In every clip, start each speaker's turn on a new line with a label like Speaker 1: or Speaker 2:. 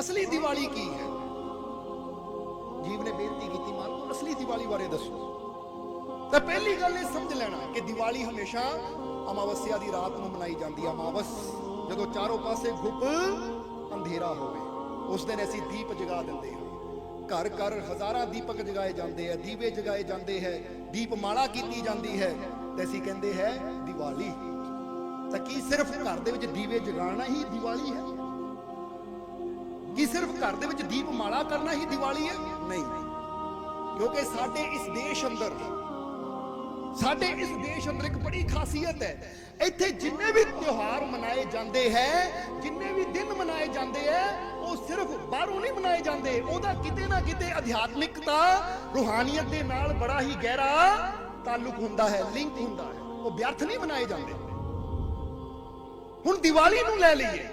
Speaker 1: ਅਸਲੀ ਦੀਵਾਲੀ ਕੀ ਹੈ? ਜੀਵ ਨੇ ਬੇਨਤੀ ਕੀਤੀ ਮਾਲਕ ਅਸਲੀ ਦੀਵਾਲੀ ਬਾਰੇ ਦੱਸੋ। ਤਾਂ ਪਹਿਲੀ ਗੱਲ ਇਹ ਸਮਝ ਲੈਣਾ ਕਿ ਦੀਵਾਲੀ ਹਮੇਸ਼ਾ ਅਮਾਵਸਿਆ ਦੀ ਰਾਤ ਨੂੰ ਮਨਾਈ ਜਾਂਦੀ ਹੈ, ਅਮਾਵਸ। ਜਦੋਂ ਚਾਰੋਂ ਪਾਸੇ ਗੁੱਪ, ਅੰਧੇਰਾ ਹੋਵੇ, ਉਸ ਦਿਨ ਅਸੀਂ ਦੀਪ ਜਗਾ ਦਿੰਦੇ ਹਾਂ। ਘਰ ਘਰ ਹਜ਼ਾਰਾਂ ਦੀਪਕ ਜਗਾਏ ਜਾਂਦੇ ਆ ਦੀਵੇ ਜਗਾਏ ਜਾਂਦੇ ਹੈ, ਦੀਪਮਾਲਾ ਕੀਤੀ ਜਾਂਦੀ ਹੈ ਤੇ ਅਸੀਂ ਕਹਿੰਦੇ ਹੈ ਦੀਵਾਲੀ। ਤਾਂ ਕੀ ਸਿਰਫ ਘਰ ਦੇ ਵਿੱਚ ਦੀਵੇ ਜਗਾਉਣਾ ਹੀ ਦੀਵਾਲੀ ਹੈ? ਕਿ ਸਿਰਫ ਘਰ ਦੇ ਵਿੱਚ ਦੀਪਮਾਲਾ ਕਰਨਾ ਹੀ ਦੀਵਾਲੀ ਹੈ? ਨਹੀਂ। ਕਿਉਂਕਿ ਸਾਡੇ ਇਸ ਦੇਸ਼ ਅੰਦਰ, ਸਾਡੇ ਇਸ ਦੇਸ਼ ਅੰਦਰ ਇੱਕ ਬੜੀ ਖਾਸੀਅਤ ਹੈ। ਇੱਥੇ ਜਿੰਨੇ ਵੀ ਤਿਉਹਾਰ ਮਨਾਏ ਜਾਂਦੇ ਹੈ, ਜਿੰਨੇ ਵੀ ਦਿਨ ਮਨਾਏ ਜਾਂਦੇ ਹੈ, ਉਹ ਸਿਰਫ ਬਾਹਰੋਂ ਨਹੀਂ ਮਨਾਏ ਜਾਂਦੇ। ਉਹਦਾ ਕਿਤੇ ਨਾ ਕਿਤੇ ਅਧਿਆਤਮਿਕਤਾ ਰੂਹਾਨੀਅਤ ਦੇ ਨਾਲ ਬੜਾ ਹੀ ਗਹਿਰਾ ਤਾਲੁਕ ਹੁੰਦਾ ਹੈ, ਲਿੰਕ ਹੁੰਦਾ ਹੈ। ਉਹ ਵਿਅਰਥ ਨਹੀਂ ਮਨਾਏ ਜਾਂਦੇ। ਹੁਣ ਦੀਵਾਲੀ ਨੂੰ ਲੈ ਲਈਏ।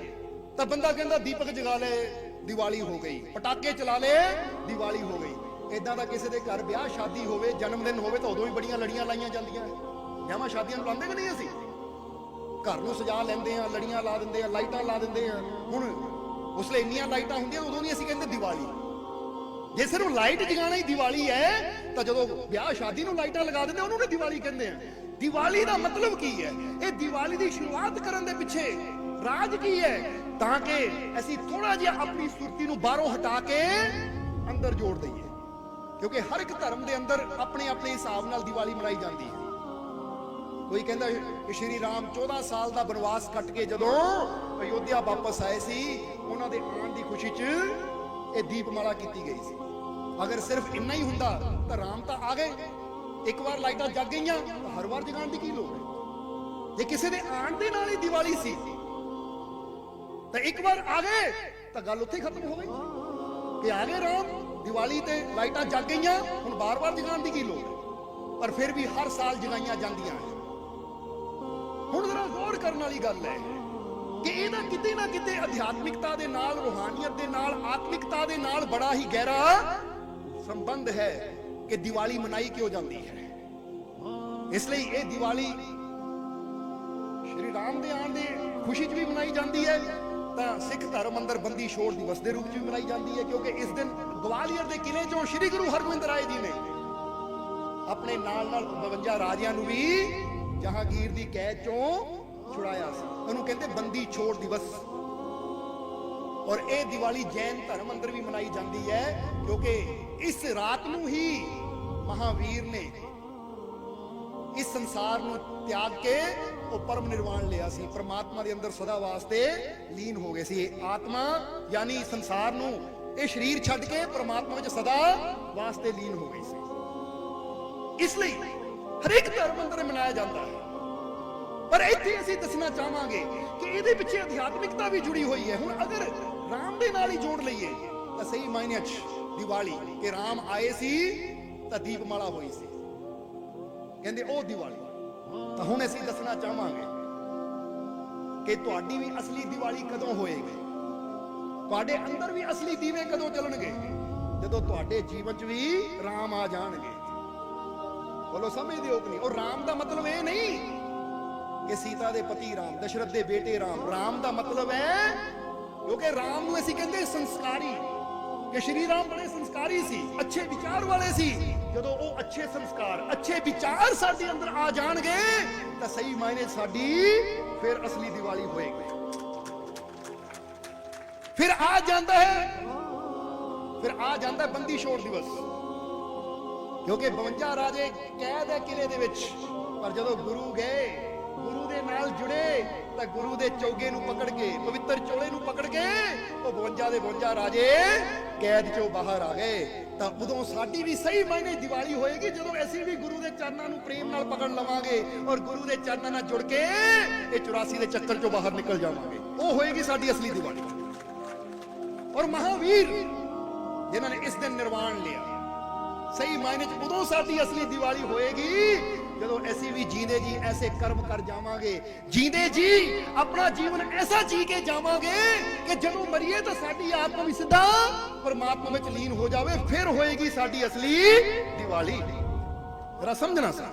Speaker 1: ਤਾਂ ਬੰਦਾ ਕਹਿੰਦਾ, ਦੀਪਕ ਜਗਾ ਲੈ। ਦੀਵਾਲੀ ਹੋ ਗਈ। ਪਟਾਕੇ ਚਲਾ ਲੈ ਦੀਵਾਲੀ ਹੋ ਗਈ। ਇਦਾਂ ਦਾ ਕਿਸੇ ਦੇ ਘਰ ਵਿਆਹ, ਸ਼ਾਦੀ ਹੋਵੇ, ਜਨਮ ਦਿਨ ਹੋਵੇ ਤਾਂ ਉਦੋਂ ਵੀ ਬੜੀਆਂ ਲੜੀਆਂ ਲਾਈਆਂ ਜਾਂਦੀਆਂ। ਵਿਆਹਾਂ, ਸ਼ਾਦੀਆਂ ਨੂੰ ਲਾਉਂਦੇ ਕਿ ਨਹੀਂ ਅਸੀਂ? ਘਰ ਨੂੰ ਸਜਾ ਲੈਂਦੇ ਆ ਲੜੀਆਂ ਲਾ ਦਿੰਦੇ ਆ ਲਾਈਟਾਂ ਲਾ ਦਿੰਦੇ ਆ ਹੁਣ ਉਸ ਇੰਨੀਆਂ ਲਾਈਟਾਂ ਹੁੰਦੀਆਂ ਉਦੋਂ ਨਹੀਂ ਅਸੀਂ ਕਹਿੰਦੇ ਦੀਵਾਲੀ। ਜੇ ਸਿਰਫ ਲਾਈਟ ਜਗਾਣਾ ਹੀ ਦੀਵਾਲੀ ਹੈ, ਤਾਂ ਜਦੋਂ ਵਿਆਹ, ਸ਼ਾਦੀ ਨੂੰ ਲਾਈਟਾਂ ਲਗਾ ਦਿੰਦੇ, ਉਹਨੂੰ ਨੇ ਦੀਵਾਲੀ ਕਹਿੰਦੇ ਆ? ਦੀਵਾਲੀ ਦਾ ਮਤਲਬ ਕੀ ਹੈ? ਇਹ ਦੀਵਾਲੀ ਦੀ ਸ਼ੁਰੂਆਤ ਕਰਨ ਦੇ ਪਿੱਛੇ ਰਾਜ ਕੀ ਹੈ? ਤਾਂ ਕਿ ਅਸੀਂ ਥੋੜਾ ਜਿਹਾ ਆਪਣੀ ਸੁਰਤੀ ਨੂੰ ਬਾਹਰੋਂ ਹਟਾ ਕੇ ਅੰਦਰ ਜੋੜ ਦਈਏ। ਕਿਉਂਕਿ ਹਰ ਇੱਕ ਧਰਮ ਦੇ ਅੰਦਰ ਆਪਣੇ ਆਪਣੇ ਹਿਸਾਬ ਨਾਲ ਦੀਵਾਲੀ ਮਨਾਈ ਜਾਂਦੀ ਹੈ। ਕੋਈ ਕਹਿੰਦਾ ਕਿ ਸ਼੍ਰੀ ਰਾਮ 14 ਸਾਲ ਦਾ ਬਨਵਾਸ ਕੱਟ ਕੇ ਜਦੋਂ ਅਯੋਧਿਆ ਵਾਪਸ ਆਏ ਸੀ, ਉਹਨਾਂ ਦੇ ਆਉਣ ਦੀ ਖੁਸ਼ੀ 'ਚ ਇਹ ਦੀਪਮਾਲਾ ਕੀਤੀ ਗਈ ਸੀ। ਅਗਰ ਸਿਰਫ ਇੰਨਾ ਹੀ ਹੁੰਦਾ, ਤਾਂ ਰਾਮ ਤਾਂ ਆ ਗਏ। ਇੱਕ ਵਾਰ ਲਾਈਟਾਂ ਜਗ ਗਈਆਂ ਹਰ ਵਾਰ ਜਗਾਉਣ ਦੀ ਕੀ ਲੋੜ ਹੈ? ਜੇ ਕਿਸੇ ਦੇ ਆਉਣ ਦੇ ਨਾਲ ਹੀ ਦੀਵਾਲੀ ਸੀ ਤਾਂ ਇੱਕ ਵਾਰ ਆ ਗਏ, ਤਾਂ ਗੱਲ ਉੱਥੇ ਖਤਮ ਹੋ ਗਈ। ਕਿ ਆ ਗਏ ਰਾਮ, ਦੀਵਾਲੀ ਤੇ ਲਾਈਟਾਂ ਜਗ ਗਈਆਂ, ਹੁਣ ਬਾਰ-ਬਾਰ ਜਗਾਉਣ ਦੀ ਕੀ ਲੋੜ ਹੈ? ਪਰ ਫਿਰ ਵੀ ਹਰ ਸਾਲ ਜਗਾਈਆਂ ਜਾਂਦੀਆਂ ਹੈ। ਹੁਣ ਜ਼ਰਾ ਗੌਰ ਕਰਨ ਵਾਲੀ ਗੱਲ ਹੈ ਕਿ ਇਹਦਾ ਕਿਤੇ ਨਾ ਕਿਤੇ ਅਧਿਆਤਮਿਕਤਾ ਦੇ ਨਾਲ, ਰੂਹਾਨੀਅਤ ਦੇ ਨਾਲ, ਆਤਮਿਕਤਾ ਦੇ ਨਾਲ ਬੜਾ ਹੀ ਗਹਿਰਾ ਸੰਬੰਧ ਹੈ ਕਿ ਦੀਵਾਲੀ ਮਨਾਈ ਕਿਉਂ ਜਾਂਦੀ ਹੈ। ਇਸ ਲਈ ਇਹ ਦੀਵਾਲੀ ਸ਼੍ਰੀ ਰਾਮ ਦੇ ਆਉਣ ਦੀ ਖੁਸ਼ੀ 'ਚ ਵੀ ਮਨਾਈ ਜਾਂਦੀ ਹੈ। ਤਾਂ ਸਿੱਖ ਧਰਮ ਅੰਦਰ ਬੰਦੀ ਛੋੜ ਦਿਵਸ ਦੇ ਰੂਪ 'ਚ ਵੀ ਮਨਾਈ ਜਾਂਦੀ ਹੈ, ਕਿਉਂਕਿ ਇਸ ਦਿਨ ਗਵਾਲੀਅਰ ਦੇ ਕਿਲੇ 'ਚੋਂ ਸ਼੍ਰੀ ਗੁਰੂ ਹਰਗੋਬਿੰਦ ਰਾਏ ਜੀ ਨੇ ਆਪਣੇ ਨਾਲ ਨਾਲ 52 ਰਾਜਿਆਂ ਨੂੰ ਵੀ ਜਹਾਂਗੀਰ ਦੀ ਕੈਦ ਚੋਂ ਛੁਡਾਇਆ ਸੀ। ਉਹਨੂੰ ਕਹਿੰਦੇ ਬੰਦੀ ਛੋੜ ਦਿਵਸ। ਔਰ ਇਹ ਦੀਵਾਲੀ ਜੈਨ ਧਰਮ ਅੰਦਰ ਵੀ ਮਨਾਈ ਜਾਂਦੀ ਹੈ, ਕਿਉਂਕਿ ਇਸ ਰਾਤ ਨੂੰ ਹੀ ਮਹਾਵੀਰ ਨੇ ਇਸ ਸੰਸਾਰ ਨੂੰ ਤਿਆਗ ਕੇ ਉਹ ਪਰਮ ਨਿਰਵਾਣ ਲਿਆ ਸੀ। ਪ੍ਰਮਾਤਮਾ ਦੇ ਅੰਦਰ ਸਦਾ ਵਾਸਤੇ ਲੀਨ ਹੋ ਗਏ ਸੀ। ਇਹ ਆਤਮਾ ਯਾਨੀ ਸੰਸਾਰ ਨੂੰ ਇਹ ਸਰੀਰ ਛੱਡ ਕੇ ਪ੍ਰਮਾਤਮਾ ਵਿੱਚ ਸਦਾ ਵਾਸਤੇ ਲੀਨ ਹੋ ਗਈ ਸੀ। ਇਸ ਲਈ ਹਰੇਕ ਧਰਮ ਅੰਦਰ ਮਨਾਇਆ ਜਾਂਦਾ ਹੈ। ਪਰ ਇੱਥੇ ਅਸੀਂ ਦੱਸਣਾ ਚਾਹਾਂਗੇ ਕਿ ਇਹਦੇ ਪਿੱਛੇ ਅਧਿਆਤਮਿਕਤਾ ਵੀ ਜੁੜੀ ਹੋਈ ਹੈ। ਹੁਣ ਅਗਰ ਰਾਮ ਦੇ ਨਾਲ ਹੀ ਜੋੜ ਲਈਏ, ਤਾਂ ਸਹੀ ਮਾਇਨੇ 'ਚ ਦੀਵਾਲੀ, ਕਿ ਰਾਮ ਆਏ ਸੀ ਤਾਂ ਦੀਪਮਾਲਾ ਹੋਈ ਸੀ। ਕਹਿੰਦੇ ਉਹ ਦੀਵਾਲੀ। ਤਾਂ ਹੁਣ ਅਸੀਂ ਦੱਸਣਾ ਚਾਹਾਂਗੇ ਕਿ ਤੁਹਾਡੀ ਵੀ ਅਸਲੀ ਦੀਵਾਲੀ ਕਦੋਂ ਹੋਏਗੀ? ਤੁਹਾਡੇ ਅੰਦਰ ਵੀ ਅਸਲੀ ਦੀਵੇ ਕਦੋਂ ਚੱਲਣਗੇ? ਜਦੋਂ ਤੁਹਾਡੇ ਜੀਵਨ 'ਚ ਵੀ ਰਾਮ ਆ ਜਾਣਗੇ। ਬੋਲੋ, ਸਮਝਦੇ ਹੋ ਕਿ ਨਹੀਂ? ਉਹ ਰਾਮ ਦਾ ਮਤਲਬ ਇਹ ਨਹੀਂ ਕਿ ਸੀਤਾ ਦੇ ਪਤੀ ਰਾਮ, ਦਸ਼ਰਥ ਦੇ ਬੇਟੇ ਰਾਮ। ਰਾਮ ਦਾ ਮਤਲਬ ਹੈ, ਕਿਉਂਕਿ ਰਾਮ ਨੂੰ ਅਸੀਂ ਕਹਿੰਦੇ ਸੰਸਕਾਰੀ, ਕਿ ਸ਼੍ਰੀ ਰਾਮ ਬੜੇ ਸੰਸਕਾਰੀ ਸੀ, ਅੱਛੇ ਵਿਚਾਰ ਵਾਲੇ ਸੀ। ਜਦੋਂ ਉਹ ਅੱਛੇ ਸੰਸਕਾਰ, ਅੱਛੇ ਵਿਚਾਰ ਸਾਡੇ ਅੰਦਰ ਆ ਜਾਣਗੇ, ਤਾਂ ਸਹੀ ਮਾਇਨੇ ਸਾਡੀ ਫਿਰ ਅਸਲੀ ਦੀਵਾਲੀ ਹੋਏਗੀ। ਫਿਰ ਆ ਜਾਂਦਾ ਹੈ, ਫਿਰ ਆ ਜਾਂਦਾ ਬੰਦੀ ਛੋੜ ਦਿਵਸ। ਕਿਉਂਕਿ 52 ਰਾਜੇ ਕੈਦ ਹੈ ਕਿਲੇ ਦੇ ਵਿੱਚ, ਪਰ ਜਦੋਂ ਗੁਰੂ ਗਏ, ਗੁਰੂ ਦੇ ਨਾਲ ਜੁੜੇ ਤਾਂ ਗੁਰੂ ਦੇ ਚੌਗੇ ਨੂੰ ਪਕੜ ਕੇ, ਪਵਿੱਤਰ ਚੋਲੇ ਨੂੰ ਪਕੜ ਕੇ, ਉਹ 52 ਦੇ 52 ਰਾਜੇ ਕੈਦ ਚੋਂ ਬਾਹਰ ਆ ਗਏ। ਤਾਂ ਉਦੋਂ ਸਾਡੀ ਵੀ ਸਹੀ ਮਾਇਨੇ ਦੀਵਾਲੀ ਹੋਏਗੀ ਜਦੋਂ ਅਸੀਂ ਵੀ ਗੁਰੂ ਦੇ ਚਰਨਾਂ ਨੂੰ ਪ੍ਰੇਮ ਨਾਲ ਪਕੜ ਲਵਾਂਗੇ ਔਰ ਗੁਰੂ ਦੇ ਚਰਨਾਂ ਨਾਲ ਜੁੜ ਕੇ ਇਹ 84 ਦੇ ਚੱਕਰ ਚੋਂ ਬਾਹਰ ਨਿਕਲ ਜਾਵਾਂਗੇ। ਉਹ ਹੋਏਗੀ ਸਾਡੀ ਅਸਲੀ ਦੀਵਾਲੀ। ਔਰ ਮਹਾਵੀਰ, ਜਿਨ੍ਹਾਂ ਨੇ ਇਸ ਦਿਨ ਨਿਰਵਾਣ ਲਿਆ, ਸਹੀ ਮਾਇਨੇ ਚ ਉਦੋਂ ਸਾਡੀ ਅਸਲੀ ਦੀਵਾਲੀ ਹੋਏਗੀ ਜਦੋਂ ਅਸੀਂ ਵੀ ਜੀਂਦੇ ਜੀ, ਐਸੇ ਕਰਮ ਕਰ ਜਾਵਾਂਗੇ। ਜੀਂਦੇ ਜੀ, ਆਪਣਾ ਜੀਵਨ ਐਸਾ ਜੀ ਕੇ ਜਾਵਾਂਗੇ ਕਿ ਜਦੋਂ ਮਰੀਏ ਤਾਂ ਸਾਡੀ ਆਤਮਾ ਵੀ ਸਿੱਧਾ ਪਰਮਾਤਮਾ ਵਿੱਚ ਲੀਨ ਹੋ ਜਾਵੇ, ਫਿਰ ਹੋਏਗੀ ਸਾਡੀ ਅਸਲੀ ਦੀਵਾਲੀ। ਜਰਾ ਸਮਝਣਾ ਸਾ।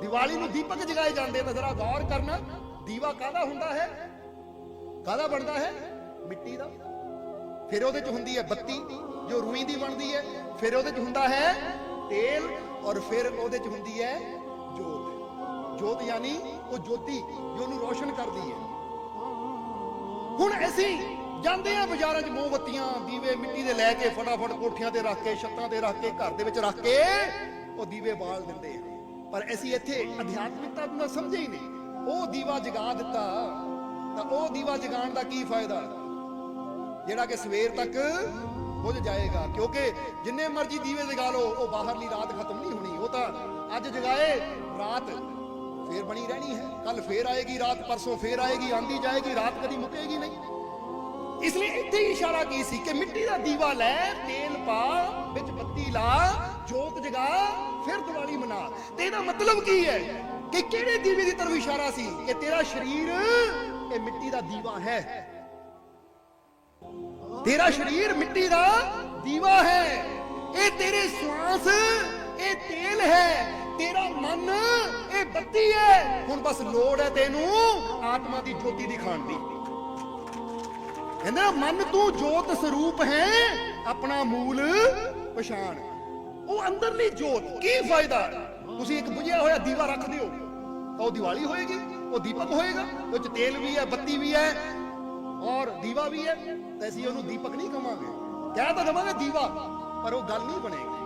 Speaker 1: ਦੀਵਾਲੀ ਨੂੰ ਦੀਪਕ ਜਗਾਏ ਜਾਂਦੇ ਤਾਂ ਜਰਾ ਗੌਰ ਕਰਨਾ। ਦੀਵਾ ਕਾਹਦਾ ਹੁੰਦਾ ਹੈ? ਕਾਹਦਾ ਬਣਦਾ ਹੈ? ਮਿੱਟੀ ਦਾ। ਫਿਰ ਉਹਦੇ ਚ ਹੁੰਦੀ ਹੈ ਬੱਤੀ, ਜੋ ਰੂਈ ਦੀ ਬਣਦੀ ਹੈ। ਫਿਰ ਉਹਦੇ ਚ ਹੁੰਦਾ ਹੈ ਤੇਲ। ਔਰ ਫਿਰ ਉਹਦੇ ਚ ਹੁੰਦੀ ਹੈ ਜੋਤ। ਜੋਤ ਯਾਨੀ ਉਹ ਜੋਤੀ ਜੋ ਉਹਨੂੰ ਰੋਸ਼ਨ ਕਰਦੀ ਹੈ। ਹੁਣ ਅਸੀਂ ਜਾਂਦੇ ਆ ਬਾਜ਼ਾਰਾਂ 'ਚ ਮੋਮਬੱਤੀਆਂ, ਦੀਵੇ ਮਿੱਟੀ ਦੇ ਲੈ ਕੇ ਫਟਾਫਟ ਕੋਠੀਆਂ ਤੇ ਰੱਖ ਕੇ, ਛੱਤਾਂ ਤੇ ਰੱਖ ਕੇ, ਘਰ ਦੇ ਵਿੱਚ ਰੱਖ ਕੇ ਉਹ ਦੀਵੇ ਬਾਲ ਦਿੰਦੇ ਆ। ਪਰ ਅਸੀਂ ਇੱਥੇ ਅਧਿਆਤਮਿਕਤਾ ਨੂੰ ਸਮਝੇ ਹੀ ਨਹੀਂ। ਉਹ ਦੀਵਾ ਜਗਾ ਦਿੱਤਾ ਤਾਂ ਉਹ ਦੀਵਾ ਜਗਾਉਣ ਦਾ ਕੀ ਫਾਇਦਾ? ਜਿਹੜਾ ਕਿ ਸਵੇਰ ਤੱਕ ਬੁਝ ਜਾਏਗਾ। ਕਿਉਂਕਿ ਜਿੰਨੇ ਮਰਜ਼ੀ ਦੀਵੇ ਜਗਾ ਲਓ, ਉਹ ਬਾਹਰਲੀ ਰਾਤ ਖਤਮ ਨਹੀਂ ਹੋਣੀ। ਉਹ ਤਾਂ ਅੱਜ ਜਗਾਏ, ਰਾਤ ਫੇਰ ਬਣੀ ਰਹਿਣੀ ਹੈ। ਕੱਲ ਫੇਰ ਆਏਗੀ ਰਾਤ, ਪਰਸੋਂ ਫੇਰ ਆਏਗੀ, ਆਂਦੀ ਜਾਏਗੀ, ਰਾਤ ਕਦੀ ਮੁੱਕੇਗੀ ਨਹੀਂ। ਇਸ ਲਈ ਇੱਥੇ ਹੀ ਇਸ਼ਾਰਾ ਕੀ ਸੀ ਕਿ ਮਿੱਟੀ ਦਾ ਦੀਵਾ ਲੈ, ਤੇਲ ਪਾ, ਵਿੱਚ ਬੱਤੀ ਲਾ, ਜੋਤ ਜਗਾ, ਫਿਰ ਦੀਵਾਲੀ ਮਨਾ। ਤੇ ਇਹਦਾ ਮਤਲਬ ਕੀ ਹੈ ਕਿ ਕਿਹੜੇ ਦੀਵੇ ਦੀ ਤਰਫ ਇਸ਼ਾਰਾ ਸੀ? ਕਿ ਤੇਰਾ ਸਰੀਰ, ਇਹ ਮਿੱਟੀ ਦਾ ਦੀਵਾ ਹੈ। ਤੇਰਾ ਸਰੀਰ ਮਿੱਟੀ ਦਾ ਦੀਵਾ ਹੈ। ਇਹ ਤੇਰੇ ਸਵਾਸ, ਇਹ ਤੇਲ ਹੈ। ਤੇਰਾ ਮਨ, ਇਹ ਬੱਤੀ ਹੈ। ਹੁਣ ਬਸ ਲੋੜ ਹੈ ਤੈਨੂੰ ਆਤਮਾ ਦੀ ਜੋਤੀ ਦਿਖਾਉਣ ਦੀ। ਕਹਿੰਦਾ, ਮਨ ਤੂੰ ਜੋਤ ਸਰੂਪ ਹੈ, ਆਪਣਾ ਮੂਲ ਪਛਾਣ। ਉਹ ਅੰਦਰਲੀ ਜੋਤ, ਕੀ ਫਾਇਦਾ? ਤੁਸੀਂ ਇੱਕ ਬੁਝਿਆ ਹੋਇਆ ਦੀਵਾ ਰੱਖ ਦਿਓ। ਤਾਂ ਉਹ ਦੀਵਾਲੀ ਹੋਏਗੀ, ਉਹ ਦੀਪਕ ਹੋਏਗਾ, ਉਹ ਚ ਤੇਲ ਵੀ ਹੈ, ਬੱਤੀ ਵੀ ਹੈ, ਔਰ ਦੀਵਾ ਵੀ ਹੈ। ਤਾਂ ਅਸੀਂ ਉਹਨੂੰ ਦੀਪਕ ਨਹੀਂ ਕਵਾਂਗੇ। ਕਹਿ ਤਾਂ ਦਵਾਂਗੇ ਦੀਵਾ, ਪਰ ਉਹ ਗੱਲ ਨਹੀਂ ਬਣੇਗੀ।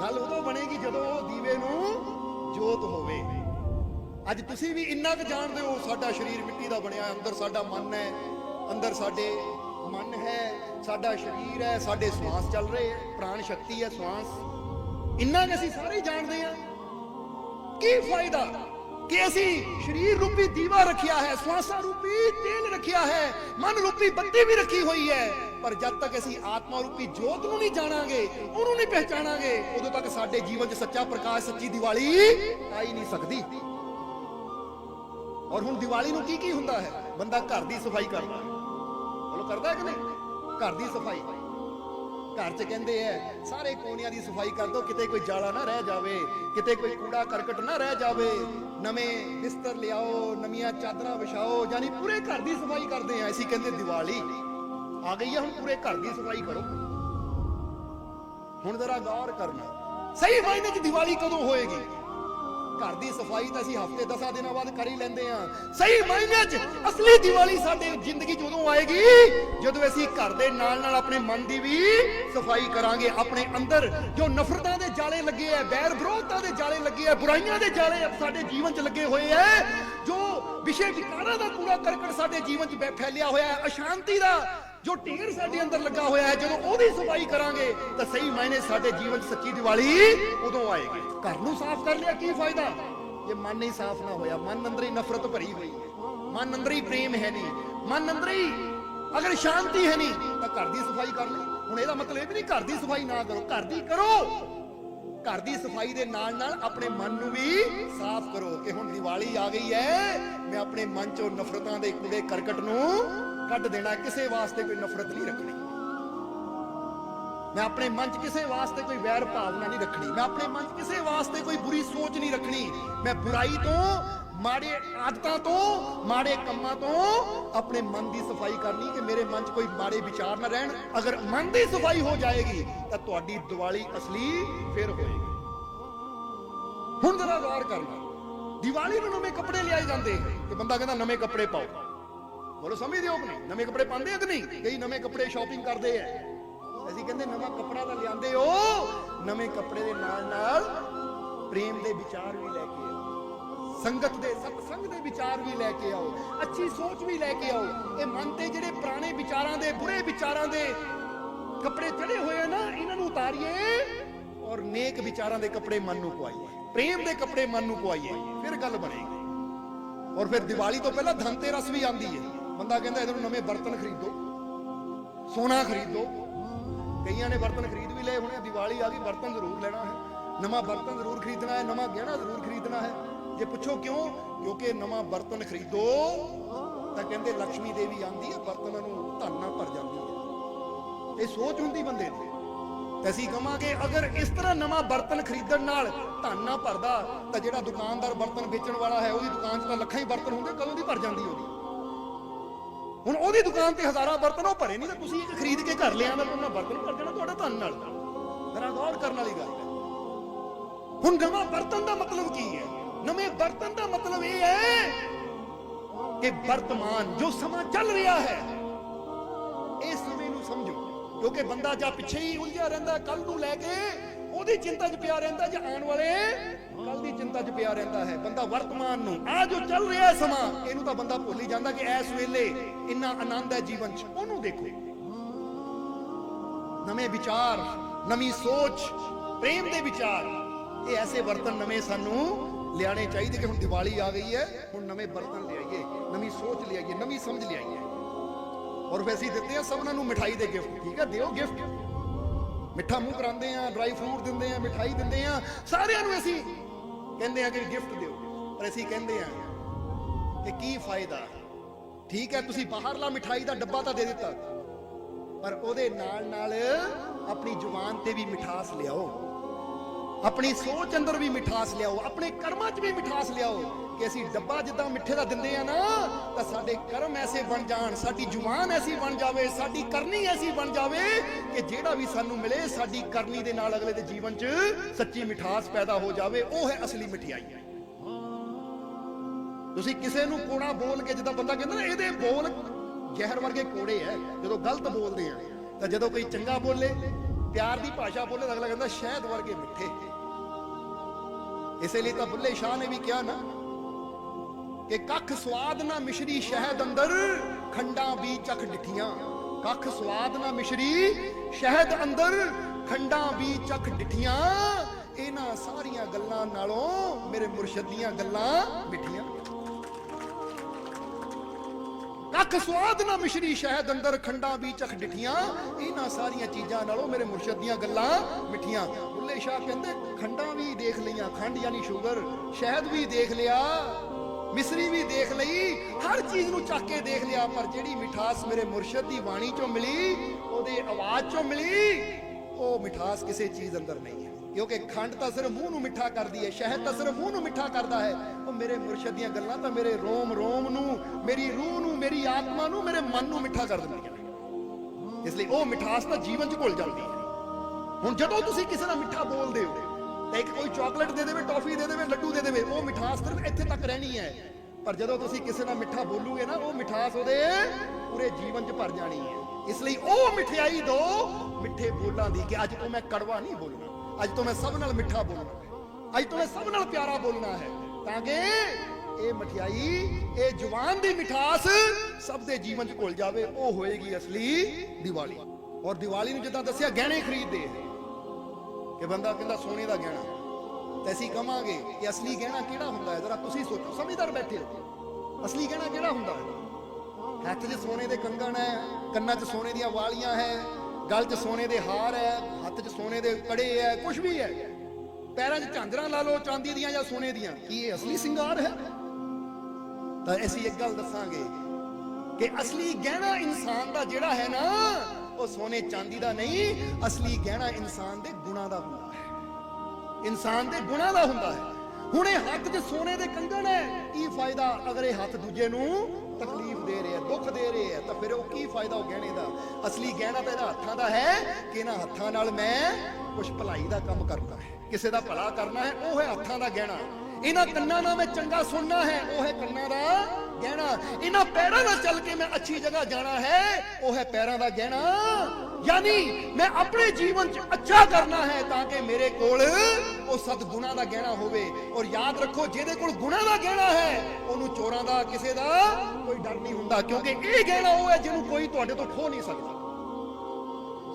Speaker 1: ਗੱਲ ਉਦੋਂ ਬਣੇਗੀ ਜਦੋਂ ਉਹ ਦੀਵੇ ਨੂੰ ਜੋਤ ਹੋਵੇ। ਅੱਜ ਤੁਸੀਂ ਵੀ ਇੰਨਾ ਕੁ ਜਾਣਦੇ ਹੋ, ਸਾਡਾ ਸਰੀਰ ਮਿੱਟੀ ਦਾ ਬਣਿਆ ਅੰਦਰ ਸਾਡਾ ਮਨ ਹੈ, ਅੰਦਰ ਸਾਡੇ ਮਨ ਹੈ, ਸਾਡਾ ਸਰੀਰ ਹੈ, ਸਾਡੇ ਸਵਾਸ ਚੱਲ ਰਹੇ ਹੈ, ਪ੍ਰਾਣ ਸ਼ਕਤੀ ਹੈ, ਸਵਾਸ। ਇੰਨਾ ਕਿ ਅਸੀਂ ਸਾਰੇ ਜਾਣਦੇ ਹਾਂ। ਕੀ ਫਾਇਦਾ? ਕਿ ਅਸੀਂ ਸਰੀਰ ਰੂਪੀ ਦੀਵਾ ਰੱਖਿਆ ਹੈ, ਸਵਾਸਾਂ ਰੂਪੀ ਤੇਲ ਰੱਖਿਆ ਹੈ, ਮਨ ਰੂਪੀ ਬੱਤੀ ਵੀ ਰੱਖੀ ਹੋਈ ਹੈ। ਪਰ ਜਦ ਤੱਕ ਅਸੀਂ ਆਤਮਾ ਰੂਪੀ ਜੋਤ ਨੂੰ ਨਹੀਂ ਜਾਣਾਂਗੇ, ਉਹਨੂੰ ਨਹੀਂ ਪਹਿਚਾਣਾਂਗੇ, ਉਦੋਂ ਤੱਕ ਸਾਡੇ ਜੀਵਨ 'ਚ ਸੱਚਾ ਪ੍ਰਕਾਸ਼, ਸੱਚੀ ਦੀਵਾਲੀ ਆਈ ਨਹੀਂ ਸਕਦੀ। ਔਰ ਹੁਣ ਦੀਵਾਲੀ ਨੂੰ ਕੀ ਕੀ ਹੁੰਦਾ ਹੈ? ਬੰਦਾ ਘਰ ਦੀ ਸਫ਼ਾਈ ਕਰਦਾ ਹੈ। ਬੋਲੋ ਕਰਦਾ ਹੈ ਕਿ ਨਹੀਂ? ਘਰ ਦੀ ਸਫ਼ਾਈ। ਘਰ 'ਚ ਕਹਿੰਦੇ ਐ ਸਾਰੇ ਕੋਨਿਆਂ ਦੀ ਸਫ਼ਾਈ ਕਰ ਦੋ, ਕਿਤੇ ਕੋਈ ਜਾਲਾ ਨਾ ਰਹਿ ਜਾਵੇ, ਕਿਤੇ ਕੋਈ ਕੂੜਾ ਕਰਕਟ ਨਾ ਰਹਿ ਜਾਵੇ, ਨਵੇਂ ਬਿਸਤਰ ਲਿਆਓ, ਨਵੀਆਂ ਚਾਦਰਾਂ ਵਿਛਾਓ, ਯਾਨੀ ਪੂਰੇ ਘਰ ਦੀ ਸਫ਼ਾਈ ਕਰਦੇ ਆ, ਅਸੀਂ ਕਹਿੰਦੇ ਦੀਵਾਲੀ। ਆ ਗਈ ਆ, ਹੁਣ ਪੂਰੇ ਘਰ ਦੀ ਸਫ਼ਾਈ ਕਰੋ। ਹੁਣ ਜ਼ਰਾ ਗੌਰ ਕਰਨਾ। ਸਹੀ ਮਾਇਨੇ 'ਚ ਦੀਵਾਲੀ ਕਦੋਂ ਹੋਏਗੀ? ਘਰ ਦੀ ਸਫ਼ਾਈ ਤਾਂ ਅਸੀਂ ਹਫ਼ਤੇ 10 ਦਿਨਾਂ ਬਾਅਦ ਕਰ ਹੀ ਲੈਂਦੇ ਆ ਸਹੀ ਮਾਇਨੇ 'ਚ ਅਸਲੀ ਦੀਵਾਲੀ ਸਾਡੇ ਜ਼ਿੰਦਗੀ 'ਚ ਉਦੋਂ ਆਏਗੀ ਜਦੋਂ ਅਸੀਂ ਘਰ ਦੇ ਨਾਲ ਨਾਲ ਆਪਣੇ ਮਨ ਦੀ ਵੀ ਸਫ਼ਾਈ ਕਰਾਂਗੇ, ਆਪਣੇ ਅੰਦਰ ਜੋ ਨਫ਼ਰਤਾਂ ਦੇ ਜਾਲੇ ਲੱਗੇ ਐ ਬੈਰ ਵਿਰੋਧਤਾ ਦੇ ਜਾਲੇ ਲੱਗੇ ਐ ਬੁਰਾਈਆਂ ਦੇ ਜਾਲੇ ਸਾਡੇ ਜੀਵਨ 'ਚ ਲੱਗੇ ਹੋਏ ਐ ਜੋ ਵਿਸ਼ੇ ਵਿਕਾਰਾਂ ਦਾ ਕੂੜਾ ਕਰਕਟ ਸਾਡੇ ਜੀਵਨ 'ਚ ਫੈਲਿਆ ਹੋਇਆ ਹੈ, ਅਸ਼ਾਂਤੀ ਦਾ ਜੋ ਢੇਰ ਸਾਡੇ ਅੰਦਰ ਲੱਗਾ ਹੋਇਆ ਹੈ, ਜਦੋਂ ਉਹਦੀ ਸਫ਼ਾਈ ਕਰਾਂਗੇ, ਤਾਂ ਸਹੀ ਮਾਇਨੇ ਸਾਡੇ ਜੀਵਨ ਸੱਚੀ ਦੀਵਾਲੀ ਉਦੋਂ ਆਏਗੀ। ਘਰ ਨੂੰ ਸਾਫ਼ ਕਰ ਲਿਆ, ਕੀ ਫਾਇਦਾ? ਜੇ ਮਨ ਨਹੀਂ ਸਾਫ਼ ਨਾ ਹੋਇਆ, ਮਨ ਅੰਦਰ ਹੀ ਨਫ਼ਰਤ ਭਰੀ ਹੋਈ ਹੈ। ਮਨ ਅੰਦਰ ਹੀ ਪ੍ਰੇਮ ਹੈ ਨਹੀਂ। ਮਨ ਅੰਦਰ ਹੀ ਅਗਰ ਸ਼ਾਂਤੀ ਹੈ ਨਹੀਂ, ਤਾਂ ਘਰ ਦੀ ਸਫ਼ਾਈ ਕਰ ਲਈ। ਹੁਣ ਇਹਦਾ ਮਤਲਬ ਇਹ ਵੀ ਨਹੀਂ, ਘਰ ਦੀ ਸਫ਼ਾਈ ਨਾ ਕਰੋ, ਘਰ ਦੀ ਕਰੋ। ਘਰ ਦੀ ਸਫ਼ਾਈ ਦੇ ਨਾਲ ਨਾਲ ਆਪਣੇ ਮਨ ਨੂੰ ਵੀ ਸਾਫ਼ ਕਰੋ। ਕਿ ਹੁਣ ਦੀਵਾਲੀ ਆ ਗਈ ਹੈ ਮੈਂ ਆਪਣੇ ਮਨ ਚੋਂ ਨਫ਼ਰਤਾਂ ਦੇ ਕੂੜੇ ਕਰਕਟ ਨੂੰ ਕੱਢ ਦੇਣਾ। ਕਿਸੇ ਵਾਸਤੇ ਕੋਈ ਨਫ਼ਰਤ ਨਹੀਂ ਰੱਖਣੀ। ਮੈਂ ਆਪਣੇ ਮਨ 'ਚ ਕਿਸੇ ਵਾਸਤੇ ਕੋਈ ਵੈਰ ਭਾਵਨਾ ਨਹੀਂ ਰੱਖਣੀ। ਮੈਂ ਆਪਣੇ ਮਨ 'ਚ ਕਿਸੇ ਵਾਸਤੇ ਕੋਈ ਬੁਰੀ ਸੋਚ ਨਹੀਂ ਰੱਖਣੀ। ਮੈਂ ਬੁਰਾਈ ਤੋਂ ਮਾੜੇ ਆਦਤਾਂ ਤੋਂ, ਮਾੜੇ ਕੰਮਾਂ ਤੋਂ ਆਪਣੇ ਮਨ ਦੀ ਸਫ਼ਾਈ ਕਰਨੀ ਕਿ ਮੇਰੇ ਮਨ 'ਚ ਕੋਈ ਮਾੜੇ ਵਿਚਾਰ ਨਾ ਰਹਿਣ। ਅਗਰ ਮਨ ਦੀ ਸਫ਼ਾਈ ਹੋ ਜਾਏਗੀ, ਤਾਂ ਤੁਹਾਡੀ ਦੀਵਾਲੀ ਅਸਲੀ ਫਿਰ ਹੋਏਗੀ। ਹੁਣ ਜਰਾ ਗੌਰ ਕਰਨਾ। ਦੀਵਾਲੀ ਨੂੰ ਨਵੇਂ ਕੱਪੜੇ ਲਿਆਏ ਜਾਂਦੇ ਤੇ ਬੰਦਾ ਕਹਿੰਦਾ, ਨਵੇਂ ਕੱਪੜੇ ਪਾਓ। ਬੋਲੋ, ਸਮਝਦੇ ਹੋ ਕਿ ਨਹੀਂ? ਨਵੇਂ ਕੱਪੜੇ ਪਾਉਂਦੇ ਆ ਕਿ ਨਹੀਂ? ਕਈ ਨਵੇਂ ਕੱਪੜੇ ਸ਼ਾਪਿੰਗ ਕਰਦੇ ਆ। ਅਸੀਂ ਕਹਿੰਦੇ, ਨਵਾਂ ਕੱਪੜਾ ਤਾਂ ਲਿਆਂਦੇ ਹੋ। ਨਵੇਂ ਕੱਪੜੇ ਦੇ ਨਾਲ ਨਾਲ ਪ੍ਰੇਮ ਦੇ ਵਿਚਾਰ ਵੀ ਲੈ ਕੇ ਸੰਗਤ ਦੇ ਸਤਸੰਗ ਦੇ ਵਿਚਾਰ ਵੀ ਲੈ ਕੇ ਆਓ, ਅੱਛੀ ਸੋਚ ਵੀ ਲੈ ਕੇ ਆਓ। ਇਹ ਮਨ ਤੇ ਜਿਹੜੇ ਪੁਰਾਣੇ ਵਿਚਾਰਾਂ ਦੇ, ਬੁਰੇ ਵਿਚਾਰਾਂ ਦੇ ਕੱਪੜੇ ਚੜੇ ਹੋਏ ਆ ਨਾ, ਇਹਨਾਂ ਨੂੰ ਉਤਾਰੀਏ ਔਰ ਨੇਕ ਵਿਚਾਰਾਂ ਦੇ ਕੱਪੜੇ ਮਨ ਨੂੰ ਪਵਾਈਏ ਪ੍ਰੇਮ ਦੇ ਕੱਪੜੇ ਮਨ ਨੂੰ ਪਵਾਈਏ ਫਿਰ ਗੱਲ ਬਣੇਗੀ। ਔਰ ਫਿਰ ਦੀਵਾਲੀ ਤੋਂ ਪਹਿਲਾਂ ਧਨਤੇਰਸ ਵੀ ਆਂਦੀ ਹੈ ਬੰਦਾ ਕਹਿੰਦਾ, ਇਹਦੇ ਨੂੰ ਨਵੇਂ ਬਰਤਨ ਖਰੀਦੋ, ਸੋਨਾ ਖਰੀਦੋ। ਕਈਆਂ ਨੇ ਬਰਤਨ ਖਰੀਦ ਵੀ ਲਏ ਹੋਣੇ ਦੀਵਾਲੀ ਆ ਗਈ, ਬਰਤਨ ਜ਼ਰੂਰ ਲੈਣਾ ਹੈ। ਨਵਾਂ ਬਰਤਨ ਜ਼ਰੂਰ ਖਰੀਦਣਾ ਹੈ, ਨਵਾਂ ਗਹਿਣਾ ਜ਼ਰੂਰ ਖਰੀਦਣਾ ਹੈ। ਜੇ ਪੁੱਛੋ ਕਿਉਂ? ਕਿਉਂਕਿ ਨਵਾਂ ਬਰਤਨ ਖਰੀਦੋ ਤਾਂ ਕਹਿੰਦੇ ਲక్ష్ਮੀ ਦੇਵੀ ਆਂਦੀ ਹੈ ਬਰਤਨਾਂ ਨੂੰ ਧਨ ਨਾਲ ਭਰ ਜਾਂਦੀ ਹੈ ਇਹ ਸੋਚ ਹੁੰਦੀ ਬੰਦੇ ਦੀ। ਤੇ ਅਸੀਂ ਕਹਾਂਗੇ ਅਗਰ ਇਸ ਤਰ੍ਹਾਂ ਨਵਾਂ ਬਰਤਨ ਖਰੀਦਣ ਨਾਲ ਧਨ ਨਾ ਭਰਦਾ, ਤਾਂ ਜਿਹੜਾ ਦੁਕਾਨਦਾਰ ਬਰਤਨ ਵੇਚਣ ਵਾਲਾ ਹੈ, ਉਹਦੀ ਦੁਕਾਨ 'ਚ ਤਾਂ ਲੱਖਾਂ ਹੀ ਬਰਤਨ ਹੁੰਦੇ, ਕਦੋਂ ਦੀ ਭਰ ਜਾਂਦੀ ਉਹਦੀ? ਹੁਣ ਉਹਦੀ ਦੁਕਾਨ ਤੇ ਹਜ਼ਾਰਾਂ ਬਰਤਨ, ਉਹ ਭਰੇ ਨਹੀਂ ਤਾਂ ਤੁਸੀਂ ਇੱਕ ਖਰੀਦ ਕੇ ਘਰ ਲਿਆ ਤਾਂ ਉਹਨਾਂ ਬਰਤਨ ਭਰ ਜਾਣਾ ਤੁਹਾਡਾ ਧਨ ਨਾਲ। ਜਰਾ ਗੌਰ ਕਰਨ ਵਾਲੀ ਗੱਲ ਹੈ। ਹੁਣ ਨਵਾਂ ਬਰਤਨ ਦਾ ਮਤਲਬ ਕੀ ਹੈ? ਨਵੇਂ ਬਰਤਨ ਦਾ ਮਤਲਬ ਇਹ ਹੈ ਕਿ ਵਰਤਮਾਨ ਜੋ ਸਮਾਂ ਚੱਲ ਰਿਹਾ ਹੈ ਇਸ ਸਮੇਂ ਨੂੰ ਸਮਝੋ। ਕਿਉਂਕਿ ਬੰਦਾ ਜਾਂ ਪਿੱਛੇ ਹੀ ਉਲਝਿਆ ਰਹਿੰਦਾ ਕੱਲ ਨੂੰ ਲੈ ਕੇ ਉਹਦੀ ਚਿੰਤਾ 'ਚ ਪਿਆ ਰਹਿੰਦਾ ਜਾਂ ਆਉਣ ਵਾਲੇ ਕੱਲ ਦੀ ਚਿੰਤਾ 'ਚ ਪਿਆ ਰਹਿੰਦਾ ਹੈ। ਬੰਦਾ ਵਰਤਮਾਨ ਨੂੰ, ਆ ਜੋ ਚੱਲ ਰਿਹਾ ਹੈ ਸਮਾਂ, ਇਹਨੂੰ ਤਾਂ ਬੰਦਾ ਭੁੱਲ ਹੀ ਜਾਂਦਾ ਕਿ ਇਸ ਵੇਲੇ ਇੰਨਾ ਆਨੰਦ ਹੈ ਜੀਵਨ 'ਚ। ਉਹਨੂੰ ਦੇਖੋ। ਨਵੇਂ ਵਿਚਾਰ, ਨਵੀਂ ਸੋਚ, ਪ੍ਰੇਮ ਦੇ ਵਿਚਾਰ, ਇਹ ਐਸੇ ਬਰਤਨ ਨਵੇਂ ਸਾਨੂੰ ਲਿਆਣੇ ਚਾਹੀਦੇ ਕਿ ਹੁਣ ਦੀਵਾਲੀ ਆ ਗਈ ਹੈ, ਹੁਣ ਨਵੇਂ ਬਰਤਨ ਲਿਆਈਏ, ਨਵੀਂ ਸੋਚ ਲਿਆਈਏ, ਨਵੀਂ ਸਮਝ ਲਿਆਈਏ। ਔਰ ਵੈਸੇ ਦਿੱਤੇ ਆ, ਸਭਨਾਂ ਨੂੰ ਮਿਠਾਈ ਦੇ ਗਿਫਟ ਠੀਕ ਹੈ? ਦਿਓ ਗਿਫਟ ਮਿੱਠਾ ਮੂੰਹ ਕਰਾਉਂਦੇ ਆ ਡਰਾਈ ਫਰੂਟ ਦਿੰਦੇ ਆ, ਮਿਠਾਈ ਦਿੰਦੇ ਆ, ਸਾਰਿਆਂ ਨੂੰ ਅਸੀਂ ਕਹਿੰਦੇ ਆ ਕਿ ਗਿਫਟ ਦਿਓ। ਪਰ ਅਸੀਂ ਕਹਿੰਦੇ ਆ ਕਿ ਕੀ ਫਾਇਦਾ? ਠੀਕ ਹੈ, ਤੁਸੀਂ ਬਾਹਰਲਾ ਮਿਠਾਈ ਦਾ ਡੱਬਾ ਤਾਂ ਦੇ ਦਿੱਤਾ। ਪਰ ਉਹਦੇ ਨਾਲ ਨਾਲ ਆਪਣੀ ਜ਼ੁਬਾਨ ਤੇ ਵੀ ਮਿਠਾਸ ਲਿਆਓ। ਆਪਣੀ ਸੋਚ ਅੰਦਰ ਵੀ ਮਿਠਾਸ ਲਿਆਓ, ਆਪਣੇ ਕਰਮਾਂ 'ਚ ਵੀ ਮਿਠਾਸ ਲਿਆਓ ਕਿ ਅਸੀਂ ਡੱਬਾ ਜਿੱਦਾਂ ਮਿੱਠੇ ਦਾ ਦਿੰਦੇ ਆ ਨਾ, ਤਾਂ ਸਾਡੇ ਕਰਮ ਐਸੇ ਬਣ ਜਾਣ, ਸਾਡੀ ਜ਼ੁਬਾਨ ਐਸੀ ਬਣ ਜਾਵੇ, ਸਾਡੀ ਕਰਨੀ ਐਸੀ ਬਣ ਜਾਵੇ ਕਿ ਜਿਹੜਾ ਵੀ ਸਾਨੂੰ ਮਿਲੇ, ਸਾਡੀ ਕਰਨੀ ਦੇ ਨਾਲ ਅਗਲੇ ਦੇ ਜੀਵਨ 'ਚ ਸੱਚੀ ਮਿਠਾਸ ਪੈਦਾ ਹੋ ਜਾਵੇ, ਉਹ ਹੈ ਅਸਲੀ ਮਠਿਆਈ। ਤੁਸੀਂ ਕਿਸੇ ਨੂੰ ਕੋਣਾ ਬੋਲ ਕੇ ਜਿੱਦਾਂ ਬੰਦਾ ਕਹਿੰਦਾ ਨਾ, ਇਹਦੇ ਬੋਲ ਜ਼ਹਿਰ ਵਰਗੇ ਕੋੜੇ ਐ, ਜਦੋਂ ਗਲਤ ਬੋਲਦੇ ਆ, ਤਾਂ ਜਦੋਂ ਕੋਈ ਚੰਗਾ ਬੋਲੇ ਪਿਆਰ ਦੀ ਭਾਸ਼ਾ ਬੋਲੇ ਤਾਂ ਅਗਲਾ ਕਹਿੰਦਾ, ਸ਼ਹਿਦ ਵਰਗੇ ਮਿੱਠੇ। ਇਸੇ ਲਈ ਤਾਂ ਬੁੱਲੇ ਸ਼ਾਹ ਨੇ ਵੀ ਕਿਹਾ ਨਾ ਕਿ ਕੱਖ ਸਵਾਦ ਨਾ ਮਿਸ਼ਰੀ ਸ਼ਹਿਦ ਅੰਦਰ, ਖੰਡਾਂ ਵੀ ਚੱਖ ਡਿਠੀਆਂ। ਕੱਖ ਸਵਾਦ ਨਾ ਮਿਸ਼ਰੀ ਸ਼ਹਿਦ ਅੰਦਰ, ਖੰਡਾਂ ਵੀ ਚੱਖ ਡਿਠੀਆਂ। ਇਹਨਾਂ ਸਾਰੀਆਂ ਗੱਲਾਂ ਨਾਲੋਂ ਮੇਰੇ ਮੁਰਸ਼ਿਦ ਦੀਆਂ ਗੱਲਾਂ ਮਿੱਠੀਆਂ। ਕੱਖ ਸਵਾਦ ਨਾ ਮਿਸ਼ਰੀ ਸ਼ਹਿਦ ਅੰਦਰ ਖੰਡਾਂ ਵੀ ਚਖ ਡਿਠੀਆਂ। ਇਹਨਾਂ ਸਾਰੀਆਂ ਚੀਜ਼ਾਂ ਨਾਲੋਂ ਮੇਰੇ ਮੁਰਸ਼ਦ ਦੀਆਂ ਗੱਲਾਂ ਮਿੱਠੀਆਂ। ਬੁੱਲੇ ਸ਼ਾਹ ਕਹਿੰਦੇ, ਖੰਡਾਂ ਵੀ ਦੇਖ ਲਈਆਂ, ਖੰਡ ਯਾਨੀ ਸ਼ੂਗਰ, ਸ਼ਹਿਦ ਵੀ ਦੇਖ ਲਿਆ, ਮਿਸਰੀ ਵੀ ਦੇਖ ਲਈ, ਹਰ ਚੀਜ਼ ਨੂੰ ਚੱਕ ਕੇ ਦੇਖ ਲਿਆ, ਪਰ ਜਿਹੜੀ ਮਿਠਾਸ ਮੇਰੇ ਮੁਰਸ਼ਦ ਦੀ ਬਾਣੀ ਚੋਂ ਮਿਲੀ, ਉਹਦੇ ਆਵਾਜ਼ ਚੋਂ ਮਿਲੀ, ਉਹ ਮਿਠਾਸ ਕਿਸੇ ਚੀਜ਼ ਅੰਦਰ ਨਹੀਂ ਹੈ। ਕਿਉਂਕਿ ਖੰਡ ਤਾਂ ਸਿਰਫ ਮੂੰਹ ਨੂੰ ਮਿੱਠਾ ਕਰਦੀ ਹੈ, ਸ਼ਹਿਦ ਤਾਂ ਸਿਰਫ ਮੂੰਹ ਨੂੰ ਮਿੱਠਾ ਕਰਦਾ ਹੈ। ਉਹ ਮੇਰੇ ਮੁਰਸ਼ਦ ਦੀਆਂ ਗੱਲਾਂ ਤਾਂ ਮੇਰੇ ਰੋਮ ਰੋਮ ਨੂੰ, ਮੇਰੀ ਰੂਹ ਨੂੰ, ਮੇਰੀ ਆਤਮਾ ਨੂੰ, ਮੇਰੇ ਮਨ ਨੂੰ ਮਿੱਠਾ ਕਰ ਦਿੰਦੀਆਂ ਨੇ ਇਸ ਲਈ ਉਹ ਮਿਠਾਸ ਤਾਂ ਜੀਵਨ 'ਚ ਘੁਲ ਜਾਂਦੀ ਹੈ। ਹੁਣ ਜਦੋਂ ਤੁਸੀਂ ਕਿਸੇ ਨਾਲ ਮਿੱਠਾ ਬੋਲਦੇ ਹੋ, ਤਾਂ ਇੱਕ ਕੋਈ ਚਾਕਲੇਟ ਦੇ ਦੇਵੇ, ਟੌਫੀ ਦੇ ਦੇਵੇ, ਲੱਡੂ ਦੇ ਦੇਵੇ, ਉਹ ਮਿਠਾਸ ਸਿਰਫ ਇੱਥੇ ਤੱਕ ਰਹਿਣੀ ਹੈ। ਪਰ ਜਦੋਂ ਤੁਸੀਂ ਕਿਸੇ ਨਾਲ ਮਿੱਠਾ ਬੋਲੋਗੇ ਨਾ, ਉਹ ਮਿਠਾਸ ਉਹਦੇ ਪੂਰੇ ਜੀਵਨ 'ਚ ਭਰ ਜਾਣੀ ਹੈ। ਇਸ ਲਈ ਉਹ ਮਠਿਆਈ ਦੋ ਮਿੱਠੇ ਬੋਲਾਂ ਦੀ ਕਿ ਅੱਜ ਤੋਂ ਮੈਂ ਕੜਵਾ ਨਹੀਂ ਬੋਲਣਾ। ਅੱਜ ਤੋਂ ਮੈਂ ਸਭ ਨਾਲ ਮਿੱਠਾ ਬੋਲਣਾ ਅੱਜ ਤੋਂ ਮੈਂ ਸਭ ਨਾਲ ਪਿਆਰਾ ਬੋਲਣਾ ਹੈ। ਤਾਂ ਕਿ ਇਹ ਮਠਿਆਈ, ਇਹ ਜਵਾਨ ਦੀ ਮਿਠਾਸ ਸਭ ਦੇ ਜੀਵਨ 'ਚ ਘੁਲ ਜਾਵੇ। ਉਹ ਹੋਏਗੀ ਅਸਲੀ ਦੀਵਾਲੀ। ਔਰ ਦੀਵਾਲੀ ਨੂੰ ਜਿੱਦਾਂ ਦੱਸਿਆ, ਗਹਿਣੇ ਖਰੀਦਦੇ ਕਿ ਬੰਦਾ ਕਹਿੰਦਾ, ਸੋਨੇ ਦਾ ਗਹਿਣਾ। ਤੇ ਅਸੀਂ ਕਵਾਂਗੇ ਕਿ ਅਸਲੀ ਗਹਿਣਾ ਕਿਹੜਾ ਹੁੰਦਾ ਹੈ? ਜਰਾ ਤੁਸੀਂ ਸੋਚੋ, ਸਮਝਦਾਰ ਬੈਠੇ ਹੋ। ਅਸਲੀ ਗਹਿਣਾ ਕਿਹੜਾ ਹੁੰਦਾ ਹੈ? ਹੱਥ 'ਚ ਸੋਨੇ ਦੇ ਕੰਗਣ ਹੈ, ਕੰਨਾਂ 'ਚ ਸੋਨੇ ਦੀਆਂ ਵਾਲੀਆਂ ਹੈ, ਗਲ 'ਚ ਸੋਨੇ ਦੇ ਹਾਰ ਹੈ, ਹੱਥ ਸੋਨੇ ਦੇ ਕੜੇ ਹੈ ਕੁਝ ਵੀ ਹੈ ਪੈਰਾਂ 'ਚ ਝਾਂਜਰਾਂ ਲਾ ਲਓ, ਚਾਂਦੀ ਦੀਆਂ ਜਾਂ ਸੋਨੇ ਦੀਆਂ। ਕੀ ਇਹ ਅਸਲੀ ਸ਼ਿੰਗਾਰ ਹੈ? ਤਾਂ ਅਸੀਂ ਇੱਕ ਗੱਲ ਦੱਸਾਂਗੇ ਕਿ ਅਸਲੀ ਗਹਿਣਾ ਇਨਸਾਨ ਦਾ ਜਿਹੜਾ ਹੈ ਨਾ, ਉਹ ਸੋਨੇ, ਚਾਂਦੀ ਦਾ ਨਹੀਂ, ਅਸਲੀ ਗਹਿਣਾ ਇਨਸਾਨ ਦੇ ਗੁਣਾਂ ਦਾ ਹੁੰਦਾ ਹੈ। ਇਨਸਾਨ ਦੇ ਗੁਣਾਂ ਦਾ ਹੁੰਦਾ ਹੈ। ਹੁਣ ਇਹ ਹੱਥ 'ਚ ਸੋਨੇ ਦੇ ਕੰਗਣ ਹੈ ਕੀ ਫਾਇਦਾ ਅਗਰ ਇਹ ਹੱਥ ਦੂਜੇ ਨੂੰ? ਤਕਲੀਫ ਦੇ ਰਿਹਾ ਦੁੱਖ ਦੇ ਰਿਹਾ ਤਾਂ ਫਿਰ ਉਹ ਕੀ ਫਾਇਦਾ ਉਹ ਗਹਿਣੇ ਦਾ? ਅਸਲੀ ਗਹਿਣਾ ਤਾਂ ਇਹਨਾਂ ਹੱਥਾਂ ਦਾ ਹੈ ਕਿ ਇਹਨਾਂ ਹੱਥਾਂ ਨਾਲ ਮੈਂ ਕੁਝ ਭਲਾਈ ਦਾ ਕੰਮ ਕਰਨਾ ਹੈ। ਕਿਸੇ ਦਾ ਭਲਾ ਕਰਨਾ ਹੈ, ਉਹ ਹੈ ਹੱਥਾਂ ਦਾ ਗਹਿਣਾ। ਇਹਨਾਂ ਕੰਨਾਂ ਨਾਲ ਮੈਂ ਚੰਗਾ ਸੁਣਨਾ ਹੈ, ਉਹ ਹੈ ਕੰਨਾਂ ਦਾ ਗਹਿਣਾ। ਇਹਨਾਂ ਪੈਰਾਂ ਨਾਲ ਚੱਲ ਕੇ ਮੈਂ ਅੱਛੀ ਜਗ੍ਹਾ ਜਾਣਾ ਹੈ, ਉਹ ਹੈ ਪੈਰਾਂ ਦਾ ਗਹਿਣਾ। ਯਾਨੀ ਮੈਂ ਆਪਣੇ ਜੀਵਨ 'ਚ ਅੱਛਾ ਕਰਨਾ ਹੈ ਤਾਂ ਕਿ ਮੇਰੇ ਕੋਲ ਉਹ ਸਤਗੁਣਾ ਦਾ ਗਹਿਣਾ ਹੋਵੇ। ਔਰ ਯਾਦ ਰੱਖੋ, ਜਿਹਦੇ ਕੋਲ ਗੁਣਾ ਦਾ ਗਹਿਣਾ ਹੈ, ਉਹਨੂੰ ਚੋਰਾਂ ਦਾ, ਕਿਸੇ ਦਾ ਕੋਈ ਡਰ ਨਹੀਂ ਹੁੰਦਾ, ਕਿਉਂਕਿ ਇਹ ਗਹਿਣਾ ਉਹ ਹੈ ਜਿਹਨੂੰ ਕੋਈ ਤੁਹਾਡੇ ਤੋਂ ਖੋ ਨਹੀਂ ਸਕਦਾ।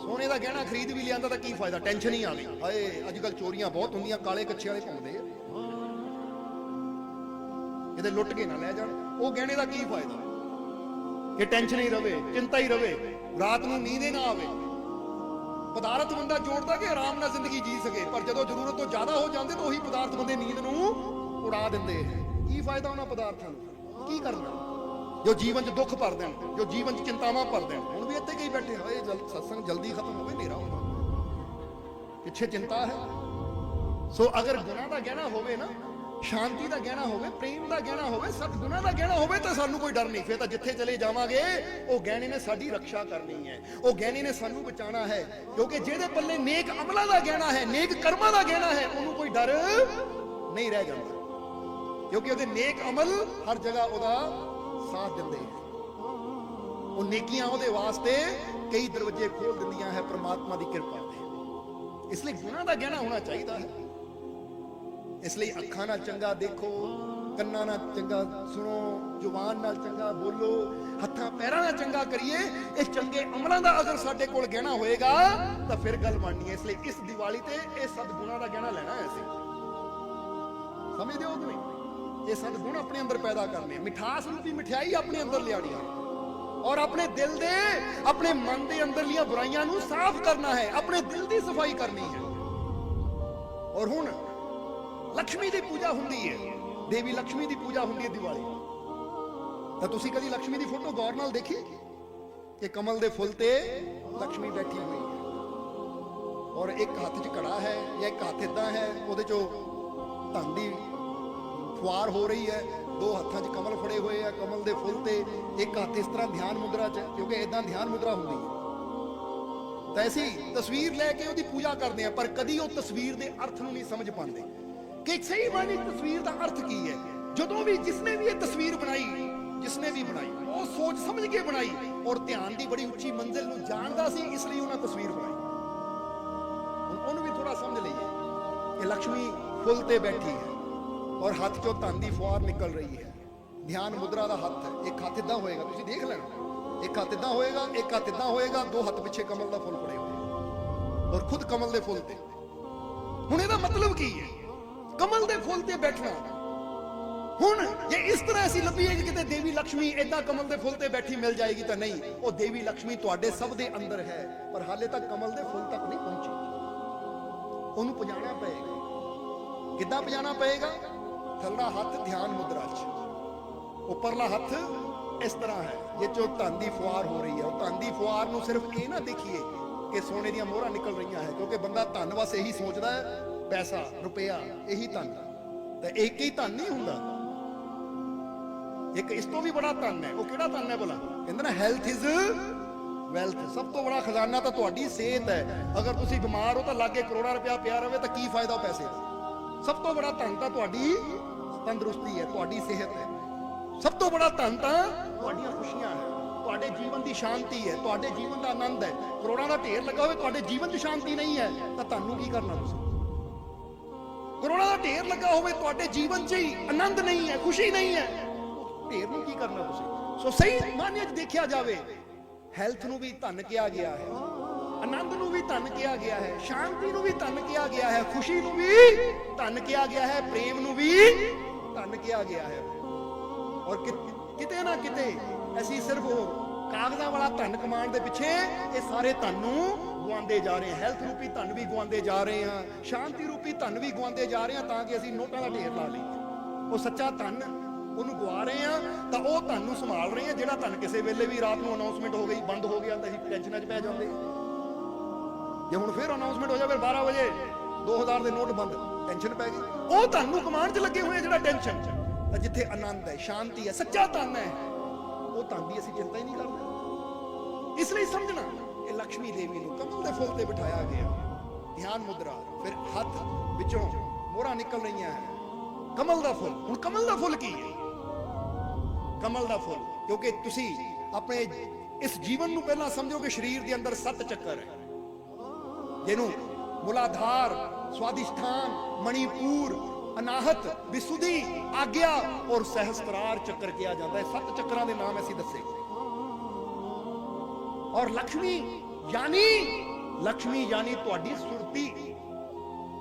Speaker 1: ਸੋਨੇ ਦਾ ਗਹਿਣਾ ਖਰੀਦ ਵੀ ਲਿਆਂਦਾ ਤਾਂ ਕੀ ਫਾਇਦਾ? ਟੈਨਸ਼ਨ ਹੀ ਆ ਗਈ ਹਾਏ ਅੱਜ ਕੱਲ ਚੋਰੀਆਂ ਬਹੁਤ ਹੁੰਦੀਆਂ, ਕਾਲੇ ਕੱਛੇ ਵਾਲੇ ਘੁੰਮਦੇ ਆ। ਇਹਦੇ ਲੁੱਟ ਕੇ ਨਾ ਲੈ ਜਾਣ। ਉਹ ਗਹਿਣੇ ਦਾ ਕੀ ਫਾਇਦਾ? ਕਿ ਟੈਨਸ਼ਨ ਹੀ ਰਵੇ, ਚਿੰਤਾ ਹੀ ਰਵੇ, ਰਾਤ ਨੂੰ ਨੀਂਦ ਹੀ ਨਾ ਆਵੇ। ਪਦਾਰਥ ਬੰਦਾ ਜੋੜਦਾ ਕਿ ਆਰਾਮ ਨਾਲ ਜ਼ਿੰਦਗੀ ਜੀ ਸਕੇ, ਪਰ ਜਦੋਂ ਜ਼ਰੂਰਤ ਤੋਂ ਜ਼ਿਆਦਾ ਹੋ ਜਾਂਦੇ ਤਾਂ ਉਹੀ ਪਦਾਰਥ ਬੰਦੇ ਨੀਂਦ ਨੂੰ ਉਡਾ ਦਿੰਦੇ ਹੈ। ਕੀ ਫਾਇਦਾ ਉਹਨਾਂ ਪਦਾਰਥਾਂ ਨੂੰ? ਕੀ ਕਰਨਾ ਜੋ ਜੀਵਨ 'ਚ ਦੁੱਖ ਭਰ ਦੇਣ ਜੋ ਜੀਵਨ 'ਚ ਚਿੰਤਾਵਾਂ ਭਰ ਦੇਣ ਹੁਣ ਵੀ ਇੱਥੇ ਕਈ ਬੈਠੇ, ਹੋਏ, ਜਲ, ਸਤਸੰਗ ਜਲਦੀ ਖਤਮ ਹੋਵੇ, ਹਨੇਰਾ ਹੁੰਦਾ ਪਿੱਛੇ ਚਿੰਤਾ ਹੈ। ਸੋ ਅਗਰ ਗੁਨਾਹ ਦਾ ਗਹਿਣਾ ਹੋਵੇ ਨਾ ਸ਼ਾਂਤੀ ਦਾ ਗਹਿਣਾ ਹੋਵੇ, ਪ੍ਰੇਮ ਦਾ ਗਹਿਣਾ ਹੋਵੇ, ਸਤਿਗੁਣਾਂ ਦਾ ਗਹਿਣਾ ਹੋਵੇ ਤਾਂ ਸਾਨੂੰ ਕੋਈ ਡਰ ਨਹੀਂ। ਫੇਰ ਤਾਂ ਜਿੱਥੇ ਚਲੇ ਜਾਵਾਂਗੇ, ਉਹ ਗਹਿਣੇ ਨੇ ਸਾਡੀ ਰੱਖਿਆ ਕਰਨੀ ਹੈ। ਉਹ ਗਹਿਣੇ ਨੇ ਸਾਨੂੰ ਬਚਾਉਣਾ ਹੈ। ਕਿਉਂਕਿ ਜਿਹਦੇ ਪੱਲੇ ਨੇਕ ਅਮਲਾਂ ਦਾ ਗਹਿਣਾ ਹੈ, ਨੇਕ ਕਰਮਾਂ ਦਾ ਗਹਿਣਾ ਹੈ, ਉਹਨੂੰ ਕੋਈ ਡਰ ਨਹੀਂ ਰਹਿ ਜਾਂਦਾ। ਕਿਉਂਕਿ ਉਹਦੇ ਨੇਕ ਅਮਲ ਹਰ ਜਗ੍ਹਾ ਉਹਦਾ ਸਾਥ ਦਿੰਦੇ ਹੈ ਉਹ ਨੇਕੀਆਂ ਉਹਦੇ ਵਾਸਤੇ ਕਈ ਦਰਵਾਜ਼ੇ ਖੋਲ ਦਿੰਦੀਆਂ ਹੈ, ਪ੍ਰਮਾਤਮਾ ਦੀ ਕਿਰਪਾ ਤੇ। ਇਸ ਲਈ ਗੁਨਾਹ ਦਾ ਗਹਿਣਾ ਹੋਣਾ ਚਾਹੀਦਾ ਹੈ। ਇਸ ਲਈ ਅੱਖਾਂ ਨਾਲ ਚੰਗਾ ਦੇਖੋ, ਕੰਨਾਂ ਨਾਲ ਚੰਗਾ ਸੁਣੋ, ਜ਼ੁਬਾਨ ਨਾਲ ਚੰਗਾ ਬੋਲੋ, ਹੱਥਾਂ ਪੈਰਾਂ ਨਾਲ ਚੰਗਾ ਕਰੀਏ, ਇਹ ਚੰਗੇ ਅਮਲਾਂ ਦਾ ਅਗਰ ਸਾਡੇ ਕੋਲ ਗਹਿਣਾ ਹੋਏਗਾ, ਤਾਂ ਫਿਰ ਗੱਲ ਬਣਨੀ ਹੈ। ਇਸ ਲਈ ਇਸ ਦੀਵਾਲੀ ਤੇ ਇਹ ਸਦਗੁਣਾਂ ਦਾ ਗਹਿਣਾ ਲੈਣਾ ਹੈ ਅਸੀਂ। ਸਮਝਦੇ ਹੋ ਤੁਸੀਂ ਇਹ ਸਦਗੁਣ ਆਪਣੇ ਅੰਦਰ ਪੈਦਾ ਕਰਨੇ ਆ। ਮਿਠਾਸ ਰੂਪੀ ਮਠਿਆਈ ਆਪਣੇ ਅੰਦਰ ਲਿਆਣੀ ਹੈ ਔਰ ਆਪਣੇ ਦਿਲ ਦੇ, ਆਪਣੇ ਮਨ ਦੇ ਅੰਦਰਲੀਆਂ ਬੁਰਾਈਆਂ ਨੂੰ ਸਾਫ਼ ਕਰਨਾ ਹੈ। ਆਪਣੇ ਦਿਲ ਦੀ ਸਫ਼ਾਈ ਕਰਨੀ ਹੈ। ਔਰ ਹੁਣ ਲక్ష్ਮੀ ਦੀ ਪੂਜਾ ਹੁੰਦੀ ਹੈ ਦੇਵੀ ਲక్ష్ਮੀ ਦੀ ਪੂਜਾ ਹੁੰਦੀ ਹੈ ਦੀਵਾਲੀ। ਤਾਂ ਤੁਸੀਂ ਕਦੀ ਲక్ష్ਮੀ ਦੀ ਫੋਟੋ ਗੌਰ ਨਾਲ ਦੇਖੀ? ਕਿ ਕਮਲ ਦੇ ਫੁੱਲ ਤੇ ਲక్ష్ਮੀ ਬੈਠੀ ਹੋਈ ਹੈ ਔਰ ਇੱਕ ਹੱਥ 'ਚ ਕੜਾ ਹੈ ਜਾਂ ਇੱਕ ਹੱਥ ਇਦਾਂ ਹੈ, ਉਹਦੇ 'ਚੋਂ ਧਨ ਦੀ ਫੁਆਰ ਹੋ ਰਹੀ ਹੈ। ਦੋ ਹੱਥਾਂ 'ਚ ਕਮਲ ਫੜੇ ਹੋਏ ਆ। ਕਮਲ ਦੇ ਫੁੱਲ ਤੇ ਇੱਕ ਹੱਥ ਇਸ ਤਰ੍ਹਾਂ ਧਿਆਨ ਮੁਦਰਾ 'ਚ, ਕਿਉਂਕਿ ਇਦਾਂ ਧਿਆਨ ਮੁਦਰਾ ਹੁੰਦੀ ਹੈ ਤੈਸੀ ਤਸਵੀਰ ਲੈ ਕੇ ਉਹਦੀ ਪੂਜਾ ਕਰਦੇ ਆ ਪਰ ਕਦੀ ਉਹ ਤਸਵੀਰ ਦੇ ਅਰਥ ਨੂੰ ਨਹੀਂ ਸਮਝ ਪਾਉਂਦੇ। ਕਿ ਸਹੀ ਮਾਨੀ ਤਸਵੀਰ ਦਾ ਅਰਥ ਕੀ ਹੈ? ਜਦੋਂ ਵੀ ਜਿਸਨੇ ਵੀ ਇਹ ਤਸਵੀਰ ਬਣਾਈ, ਜਿਸਨੇ ਵੀ ਬਣਾਈ, ਉਹ ਸੋਚ ਸਮਝ ਕੇ ਬਣਾਈ ਔਰ ਧਿਆਨ ਦੀ ਬੜੀ ਉੱਚੀ ਮੰਜ਼ਿਲ ਨੂੰ ਜਾਣਦਾ ਸੀ, ਇਸ ਲਈ ਉਹਨਾਂ ਤਸਵੀਰ ਬਣਾਈ। ਹੁਣ ਉਹਨੂੰ ਵੀ ਥੋੜਾ ਸਮਝ ਲਈਏ ਕਿ ਲక్ష్ਮੀ ਫੁੱਲ ਤੇ ਬੈਠੀ ਹੈ ਔਰ ਹੱਥ ਚੋਂ ਧਨ ਦੀ ਫੁਆਰ ਨਿਕਲ ਰਹੀ ਹੈ। ਧਿਆਨ ਮੁਦਰਾ ਦਾ ਹੱਥ ਹੈ ਇੱਕ ਹੱਥ ਇਦਾਂ ਹੋਏਗਾ, ਤੁਸੀਂ ਦੇਖ ਲੈਣਾ। ਇੱਕ ਹੱਥ ਇਦਾਂ ਹੋਏਗਾ, ਇੱਕ ਹੱਥ ਇਦਾਂ ਹੋਏਗਾ, ਦੋ ਹੱਥ ਪਿੱਛੇ ਕਮਲ ਦਾ ਫੁੱਲ ਫੜੇ ਹੋਏ। ਔਰ ਖੁਦ ਕਮਲ ਦੇ ਫੁੱਲ ਤੇ। ਹੁਣ ਇਹਦਾ ਮਤਲਬ ਕੀ ਹੈ? ਕਮਲ ਦੇ ਫੁੱਲ ਤੇ ਬੈਠਣਾ ਹੁਣ ਜੇ ਇਸ ਤਰ੍ਹਾਂ ਅਸੀਂ ਲੱਭੀਏ ਕਿ ਕਿਤੇ ਦੇਵੀ ਲక్ష్ਮੀ ਇਦਾਂ ਕਮਲ ਦੇ ਫੁੱਲ ਤੇ ਬੈਠੀ ਮਿਲ ਜਾਏਗੀ ਤਾਂ ਨਹੀਂ, ਉਹ ਦੇਵੀ ਲక్ష్ਮੀ ਤੁਹਾਡੇ ਸਭ ਦੇ ਅੰਦਰ ਹੈ, ਪਰ ਹਾਲੇ ਤੱਕ ਕਮਲ ਦੇ ਫੁੱਲ ਤੱਕ ਨਹੀਂ ਪਹੁੰਚੀ। ਉਹਨੂੰ ਪਜਾਣਾ ਪਏਗਾ। ਕਿੱਦਾਂ ਪਜਾਣਾ ਪਏਗਾ? ਥੱਲਾ ਹੱਥ ਧਿਆਨ ਮੁਦਰਾ 'ਚ। ਉੱਪਰਲਾ ਹੱਥ ਇਸ ਤਰ੍ਹਾਂ ਹੈ ਜੇ ਜੋ ਧਨ ਦੀ ਫੁਆਰ ਹੋ ਰਹੀ ਹੈ। ਉਹ ਧਨ ਦੀ ਫੁਆਰ ਨੂੰ ਸਿਰਫ ਇਹ ਨਾ ਦੇਖੀਏ ਕਿ ਸੋਨੇ ਦੀਆਂ ਮੋਹਰਾਂ ਨਿਕਲ ਰਹੀਆਂ ਹੈ, ਕਿਉਂਕਿ ਬੰਦਾ ਧੰਨ ਵਸ ਇਹੀ ਸੋਚਦਾ ਹੈ ਪੈਸਾ, ਰੁਪਇਆ, ਇਹੀ ਧਨ। ਤਾਂ ਇੱਕ ਹੀ ਧਨ ਨਹੀਂ ਹੁੰਦਾ। ਇੱਕ ਇਸ ਤੋਂ ਵੀ ਬੜਾ ਧਨ ਹੈ। ਉਹ ਕਿਹੜਾ ਧਨ ਹੈ ਭਲਾ? ਕਹਿੰਦੇ ਨਾ ਹੈਲਥ ਇਜ਼ ਵੈਲਥ ਸਭ ਤੋਂ ਬੜਾ ਖਜ਼ਾਨਾ ਤਾਂ ਤੁਹਾਡੀ ਸਿਹਤ ਹੈ। ਅਗਰ ਤੁਸੀਂ ਬਿਮਾਰ ਹੋ ਤਾਂ ਲਾਗੇ ਕਰੋੜਾਂ ਰੁਪਇਆ ਪਿਆ ਰਵੇ ਤਾਂ ਕੀ ਫਾਇਦਾ ਪੈਸੇ ਦਾ? ਸਭ ਤੋਂ ਬੜਾ ਧਨ ਤਾਂ ਤੁਹਾਡੀ ਤੰਦਰੁਸਤੀ ਹੈ, ਤੁਹਾਡੀ ਸਿਹਤ ਹੈ। ਸਭ ਤੋਂ ਬੜਾ ਧਨ ਤਾਂ ਤੁਹਾਡੀਆਂ ਖੁਸ਼ੀਆਂ ਹੈ। ਤੁਹਾਡੇ ਜੀਵਨ ਦੀ ਸ਼ਾਂਤੀ ਹੈ। ਤੁਹਾਡੇ ਜੀਵਨ ਦਾ ਆਨੰਦ ਹੈ। ਕਰੋੜਾਂ ਦਾ ਢੇਰ ਲੱਗਾ ਹੋਵੇ, ਤੁਹਾਡੇ ਜੀਵਨ 'ਚ ਸ਼ਾਂਤੀ ਨਹੀਂ ਹੈ। ਤਾਂ ਤੁਹਾਨੂੰ ਕੀ ਕਰਨਾ ਤੁਸੀਂ? ਕਰੋੜਾਂ ਦਾ ਢੇਰ ਲੱਗਾ ਹੋਵੇ, ਤੁਹਾਡੇ ਜੀਵਨ 'ਚ ਹੀ ਆਨੰਦ ਨਹੀਂ ਹੈ, ਖੁਸ਼ੀ ਨਹੀਂ ਹੈ। ਢੇਰ ਨੂੰ ਕੀ ਕਰਨਾ ਤੁਸੀਂ? ਸੋ ਸਹੀ ਮਾਨਿਆ 'ਚ ਦੇਖਿਆ ਜਾਵੇ ਹੈਲਥ ਨੂੰ ਵੀ ਧਨ ਕਿਹਾ ਗਿਆ ਹੈ, ਆਨੰਦ ਨੂੰ ਵੀ ਧਨ ਕਿਹਾ ਗਿਆ ਹੈ, ਸ਼ਾਂਤੀ ਨੂੰ ਵੀ ਧਨ ਕਿਹਾ ਗਿਆ ਹੈ, ਖੁਸ਼ੀ ਨੂੰ ਵੀ ਧਨ ਕਿਹਾ ਗਿਆ ਹੈ, ਪ੍ਰੇਮ ਨੂੰ ਵੀ ਧਨ ਕਿਹਾ ਗਿਆ ਹੈ। ਔਰ ਕਿ- ਕਿਤੇ ਨਾ ਕਿਤੇ ਅਸੀਂ ਸਿਰਫ ਉਹ ਕਾਗਜ਼ਾਂ ਵਾਲਾ ਧਨ ਕਮਾਉਣ ਦੇ ਪਿੱਛੇ ਇਹ ਸਾਰੇ ਧਨ ਨੂੰ ਗਵਾਉਂਦੇ ਜਾ ਰਹੇ ਹਾਂ। ਹੈਲਥ ਰੂਪੀ ਧਨ ਵੀ ਗਵਾਉਂਦੇ ਜਾ ਰਹੇ ਹਾਂ। ਸ਼ਾਂਤੀ ਰੂਪੀ ਧਨ ਵੀ ਗਵਾਉਂਦੇ ਜਾ ਰਹੇ ਹਾਂ ਤਾਂ ਕਿ ਅਸੀਂ ਨੋਟਾਂ ਦਾ ਢੇਰ ਲਾ ਲਈਏ। ਉਹ ਸੱਚਾ ਧਨ ਉਹਨੂੰ ਗਵਾ ਰਹੇ ਹਾਂ ਤਾਂ ਉਹ ਧਨ ਨੂੰ ਸੰਭਾਲ ਰਹੇ ਹਾਂ, ਜਿਹੜਾ ਧਨ ਕਿਸੇ ਵੇਲੇ ਵੀ ਰਾਤ ਨੂੰ ਅਨਾਉਂਸਮੈਂਟ ਹੋ ਗਈ, ਬੰਦ ਹੋ ਗਿਆ ਤਾਂ ਅਸੀਂ ਟੈਨਸ਼ਨਾਂ 'ਚ ਪੈ ਜਾਂਦੇ ਜੇ ਹੁਣ ਫਿਰ ਅਨਾਉਂਸਮੈਂਟ ਹੋ ਜਾਵੇ 12 ਵਜੇ 2000 ਦੇ ਨੋਟ ਬੰਦ, ਟੈਨਸ਼ਨ ਪੈ ਗਈ। ਉਹ ਧਨ ਨੂੰ ਕਮਾਉਣ 'ਚ ਲੱਗੇ ਹੋਏ ਜਿਹੜਾ ਟੈਨਸ਼ਨ 'ਚ। ਤਾਂ ਜਿੱਥੇ ਆਨੰਦ ਹੈ, ਸ਼ਾਂਤੀ ਹੈ, ਸੱਚਾ ਧਨ ਹੈ, ਉਹ ਧਨ ਦੀ ਅਸੀਂ ਚਿੰਤਾ ਹੀ ਨਹੀਂ ਕਰਦੇ। ਇਸ ਲਈ ਸਮਝਣਾ ਇਹ ਲక్ష్ਮੀ ਦੇਵੀ ਨੂੰ ਕਮਲ ਦੇ ਫੁੱਲ ਤੇ ਬਿਠਾਇਆ ਗਿਆ। ਧਿਆਨ ਮੁਦਰਾ, ਫਿਰ ਹੱਥ ਵਿੱਚੋਂ ਮੋਹਰਾਂ ਨਿਕਲ ਰਹੀਆਂ ਹੈ ਕਮਲ ਦਾ ਫੁੱਲ, ਹੁਣ ਕਮਲ ਦਾ ਫੁੱਲ ਕੀ ਹੈ? ਕਮਲ ਦਾ ਫੁੱਲ, ਕਿਉਂਕਿ ਤੁਸੀਂ ਆਪਣੇ ਇਸ ਜੀਵਨ ਨੂੰ ਪਹਿਲਾਂ ਸਮਝੋ ਕਿ ਸਰੀਰ ਦੇ ਅੰਦਰ ਸੱਤ ਚੱਕਰ ਹੈ। ਜਿਹਨੂੰ ਮੁਲਾਧਾਰ ਸਵਾਦਿਸ਼ਠਾਨ ਮਣੀਪੂਰ, ਅਨਾਹਤ ਵਿਸੁਧੀ ਆਗਿਆ ਔਰ ਸਹਸਤਰਾਰ ਚੱਕਰ ਕਿਹਾ ਜਾਂਦਾ ਹੈ। ਸੱਤ ਚੱਕਰਾਂ ਦੇ ਨਾਮ ਅਸੀਂ ਦੱਸੇ। ਔਰ ਲక్ష్ਮੀ ਯਾਨੀ ਲక్ష్ਮੀ ਯਾਨੀ ਤੁਹਾਡੀ ਸੁਰਤੀ।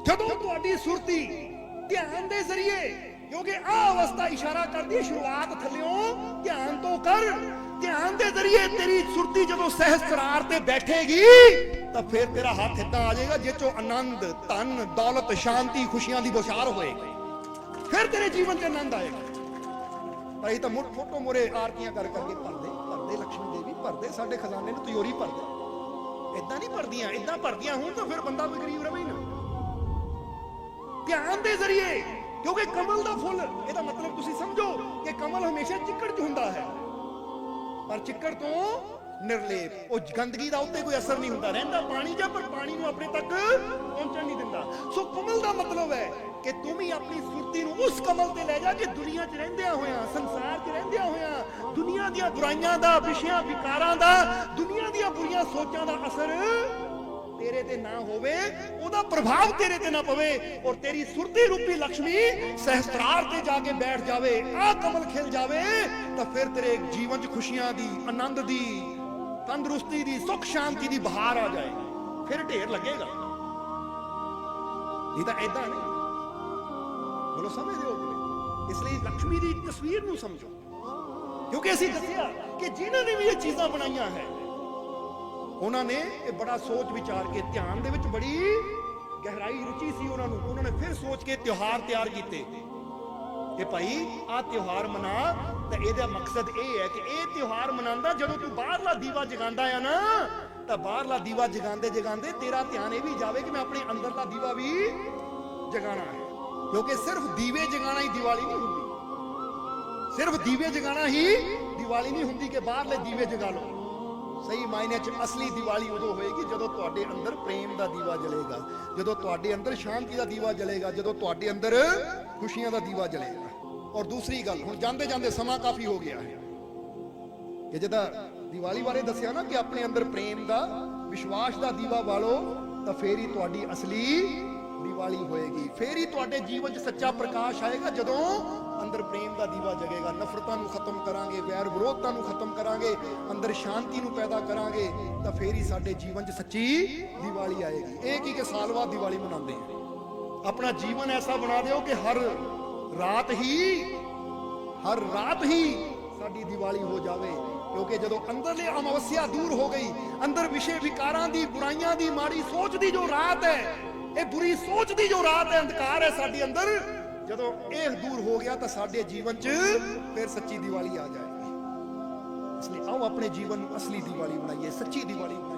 Speaker 1: ਜਦੋਂ ਤੁਹਾਡੀ ਸੁਰਤੀ ਧਿਆਨ ਦੇ ਜ਼ਰੀਏ, ਕਿਉਂਕਿ ਆ ਅਵਸਥਾ ਇਸ਼ਾਰਾ ਕਰਦੀ ਹੈ ਸ਼ੁਰੂਆਤ ਥੱਲਿਓਂ, ਧਿਆਨ ਤੋਂ ਕਰ, ਧਿਆਨ ਦੇ ਜ਼ਰੀਏ ਤੇਰੀ ਸੁਰਤੀ ਜਦੋਂ ਸਹਿਸਤਰਾਰ ਤੇ ਬੈਠੇਗੀ, ਤਾਂ ਫਿਰ ਤੇਰਾ ਹੱਥ ਇਦਾਂ ਆ ਜਾਏਗਾ ਜਿਸ ਚੋਂ ਆਨੰਦ, ਧਨ, ਦੌਲਤ, ਸ਼ਾਂਤੀ, ਖੁਸ਼ੀਆਂ ਦੀ ਬੁਸ਼ਾਰ ਹੋਏਗੀ। ਫਿਰ ਤੇਰੇ ਜੀਵਨ 'ਚ ਆਨੰਦ ਆਏਗਾ। ਪਰ ਇਹ ਤਾਂ ਮੋਟੋ ਫੋਟੋ ਮੁਰੇ ਆਰਤੀਆਂ ਕਰ ਕਰਕੇ ਭਰਦੇ ਭਰਦੇ ਲక్ష్ਮੀ ਭਰਦੇ, ਸਾਡੇ ਖਜ਼ਾਨੇ ਨੂੰ ਤਿਜੋਰੀ ਭਰਦੇ। ਇਦਾਂ ਨਹੀਂ ਭਰਦੀਆਂ ਇਦਾਂ ਭਰਦੀਆਂ ਹੋਣ ਤਾਂ ਫਿਰ ਬੰਦਾ ਵੀ ਗਰੀਬ ਰਵੇ ਹੀ ਨਾ। ਧਿਆਨ ਦੇ ਜ਼ਰੀਏ, ਕਿਉਂਕਿ ਕਮਲ ਦਾ ਫੁੱਲ, ਇਹਦਾ ਮਤਲਬ ਤੁਸੀਂ ਸਮਝੋ ਕਿ ਕਮਲ ਹਮੇਸ਼ਾ ਚਿੱਕੜ 'ਚ ਹੁੰਦਾ ਹੈ। ਪਰ ਚਿੱਕੜ ਤੋਂ ਨਿਰਲੇਪ, ਉਹ ਗੰਦਗੀ ਦਾ ਉੱਤੇ ਕੋਈ ਅਸਰ ਨਹੀਂ ਹੁੰਦਾ। ਰਹਿੰਦਾ ਪਾਣੀ ਜਾਂ ਪਰ ਪਾਣੀ ਨੂੰ ਆਪਣੇ ਤੱਕ ਪਹੁੰਚਣ ਨਹੀਂ ਦਿੰਦਾ। ਸੋ ਕਮਲ ਦਾ ਮਤਲਬ ਹੈ ਕਿ ਤੂੰ ਵੀ ਆਪਣੀ ਸੁਰਤੀ ਨੂੰ ਉਸ ਕਮਲ ਤੇ ਲੈ ਜਾ ਕਿ ਦੁਨੀਆ 'ਚ ਰਹਿੰਦਿਆਂ ਹੋਇਆਂ, ਸੰਸਾਰ 'ਚ ਰਹਿੰਦਿਆਂ ਹੋਇਆਂ, ਦੁਨੀਆ ਦੁਨੀਆ ਦੀਆਂ ਬੁਰਾਈਆਂ ਦਾ, ਵਿਸ਼ਿਆਂ, ਵਿਕਾਰਾਂ ਦਾ, ਦੁਨੀਆ ਦੀਆਂ ਬੁਰੀਆਂ ਸੋਚਾਂ ਦਾ ਅਸਰ ਤੇਰੇ ਤੇ ਨਾ ਹੋਵੇ, ਉਹਦਾ ਪ੍ਰਭਾਵ ਤੇਰੇ ਤੇ ਨਾ ਪਵੇ ਔਰ ਤੇਰੀ ਸੁਰਤੀ ਰੂਪੀ ਲక్ష్ਮੀ ਸਹਸਤਰਾਰ ਤੇ ਜਾ ਕੇ ਬੈਠ ਜਾਵੇ ਆ ਕਮਲ ਖਿਲ ਜਾਵੇ, ਤਾਂ ਫਿਰ ਤੇਰੇ ਜੀਵਨ 'ਚ ਖੁਸ਼ੀਆਂ ਦੀ, ਆਨੰਦ ਦੀ, ਤੰਦਰੁਸਤੀ ਦੀ, ਸੁਖ, ਸ਼ਾਂਤੀ ਦੀ ਬਹਾਰ ਆ ਜਾਏ ਫਿਰ ਢੇਰ ਲੱਗੇਗਾ। ਇਹ ਤਾਂ ਐਦਾਂ ਨਹੀਂ। ਬੋਲੋ ਸਮਝਦੇ ਹੋ? ਇਸ ਲਈ ਲక్ష్ਮੀ ਦੀ ਤਸਵੀਰ ਨੂੰ ਸਮਝੋ। ਕਿਉਂਕਿ ਅਸੀਂ ਦੱਸਿਆ ਕਿ ਜਿਨ੍ਹਾਂ ਨੇ ਵੀ ਇਹ ਚੀਜ਼ਾਂ ਬਣਾਈਆਂ ਹੈ, ਉਹਨਾਂ ਨੇ ਇਹ ਬੜਾ ਸੋਚ ਵਿਚਾਰ ਕੇ ਧਿਆਨ ਦੇ ਵਿੱਚ ਬੜੀ ਗਹਿਰਾਈ ਰੁਚੀ ਸੀ ਉਹਨਾਂ ਨੂੰ। ਉਹਨਾਂ ਨੇ ਫਿਰ ਸੋਚ ਕੇ ਤਿਉਹਾਰ ਤਿਆਰ ਕੀਤੇ। ਕਿ ਭਾਈ, ਆਹ ਤਿਉਹਾਰ ਮਨਾ, ਤਾਂ ਇਹਦਾ ਮਕਸਦ ਇਹ ਹੈ ਕਿ ਇਹ ਤਿਉਹਾਰ ਮਨਾਉਂਦਾ, ਜਦੋਂ ਤੂੰ ਬਾਹਰਲਾ ਦੀਵਾ ਜਗਾਉਂਦਾ ਆ ਨਾ, ਤਾਂ ਬਾਹਰਲਾ ਦੀਵਾ ਜਗਾਉਂਦੇ ਜਗਾਉਂਦੇ ਤੇਰਾ ਧਿਆਨ ਇਹ ਵੀ ਜਾਵੇ ਕਿ ਮੈਂ ਆਪਣੇ ਅੰਦਰਲਾ ਦੀਵਾ ਵੀ ਜਗਾਣਾ ਹੈ। ਕਿਉਂਕਿ ਸਿਰਫ ਦੀਵੇ ਜਗਾਣਾ ਹੀ ਦੀਵਾਲੀ ਨਹੀਂ ਹੁੰਦੀ। ਸਿਰਫ ਦੀਵੇ ਜਗਾਣਾ ਹੀ ਦੀਵਾਲੀ ਨਹੀਂ ਹੁੰਦੀ ਕਿ ਬਾਹਰਲੇ ਦੀਵੇ ਜਗਾ ਲਓ। ਸਹੀ ਮਾਇਨੇ 'ਚ ਅਸਲੀ ਦੀਵਾਲੀ ਉਦੋਂ ਹੋਏਗੀ ਜਦੋਂ ਤੁਹਾਡੇ ਅੰਦਰ ਪ੍ਰੇਮ ਦਾ ਦੀਵਾ ਜਲੇਗਾ, ਜਦੋਂ ਤੁਹਾਡੇ ਅੰਦਰ ਸ਼ਾਂਤੀ ਦਾ ਦੀਵਾ ਜਲੇਗਾ, ਜਦੋਂ ਤੁਹਾਡੇ ਅੰਦਰ ਖੁਸ਼ੀਆਂ ਦਾ ਦੀਵਾ ਜਲੇਗਾ। ਔਰ ਦੂਸਰੀ ਗੱਲ, ਹੁਣ ਜਾਂਦੇ ਜਾਂਦੇ ਸਮਾਂ ਕਾਫੀ ਹੋ ਗਿਆ ਹੈ। ਕਿ ਜਿਹਦਾ ਦੀਵਾਲੀ ਬਾਰੇ ਦੱਸਿਆ ਨਾ ਕਿ ਆਪਣੇ ਅੰਦਰ ਪ੍ਰੇਮ ਦਾ, ਵਿਸ਼ਵਾਸ ਦਾ ਦੀਵਾ ਬਾਲੋ, ਤਾਂ ਫੇਰ ਹੀ ਤੁਹਾਡੀ ਅਸਲੀ ਦੀਵਾਲੀ ਹੋਏਗੀ। ਫੇਰ ਹੀ ਤੁਹਾਡੇ ਜੀਵਨ 'ਚ ਸੱਚਾ ਪ੍ਰਕਾਸ਼ ਆਏਗਾ ਜਦੋਂ ਅੰਦਰ ਪ੍ਰੇਮ ਦਾ ਦੀਵਾ ਜਗੇਗਾ। ਨਫ਼ਰਤਾਂ ਨੂੰ ਖਤਮ ਕਰਾਂਗੇ, ਵੈਰ ਵਿਰੋਧਤਾ ਨੂੰ ਖਤਮ ਕਰਾਂਗੇ, ਅੰਦਰ ਸ਼ਾਂਤੀ ਨੂੰ ਪੈਦਾ ਕਰਾਂਗੇ, ਤਾਂ ਫੇਰ ਹੀ ਸਾਡੇ ਜੀਵਨ 'ਚ ਸੱਚੀ ਦੀਵਾਲੀ ਆਏਗੀ। ਇਹ ਕੀ ਕਿ ਸਾਲ ਬਾਅਦ ਦੀਵਾਲੀ ਮਨਾਉਂਦੇ ਆ? ਆਪਣਾ ਜੀਵਨ ਐਸਾ ਬਣਾ ਦਿਓ ਕਿ ਹਰ ਰਾਤ ਹੀ, ਹਰ ਰਾਤ ਹੀ ਸਾਡੀ ਦੀਵਾਲੀ ਹੋ ਜਾਵੇ। ਕਿਉਂਕਿ ਜਦੋਂ ਅੰਦਰਲੀ ਅਮਵਸਿਆ ਦੂਰ ਹੋ ਗਈ, ਅੰਦਰ ਵਿਸ਼ੇ ਵਿਕਾਰਾਂ ਦੀ, ਬੁਰਾਈਆਂ ਦੀ, ਮਾੜੀ ਸੋਚ ਦੀ ਜੋ ਰਾਤ ਹੈ ਇਹ ਬੁਰੀ ਸੋਚ ਦੀ ਜੋ ਰਾਤ ਹੈ, ਅੰਧਕਾਰ ਹੈ ਸਾਡੇ ਅੰਦਰ, ਜਦੋਂ ਇਹ ਦੂਰ ਹੋ ਗਿਆ ਤਾਂ ਸਾਡੇ ਜੀਵਨ 'ਚ ਫਿਰ ਸੱਚੀ ਦੀਵਾਲੀ ਆ ਜਾਏਗੀ। ਇਸ ਲਈ ਆਓ ਆਪਣੇ ਜੀਵਨ ਨੂੰ ਅਸਲੀ ਦੀਵਾਲੀ ਬਣਾਈਏ, ਸੱਚੀ ਦੀਵਾਲੀ ਬਣਾਈਏ।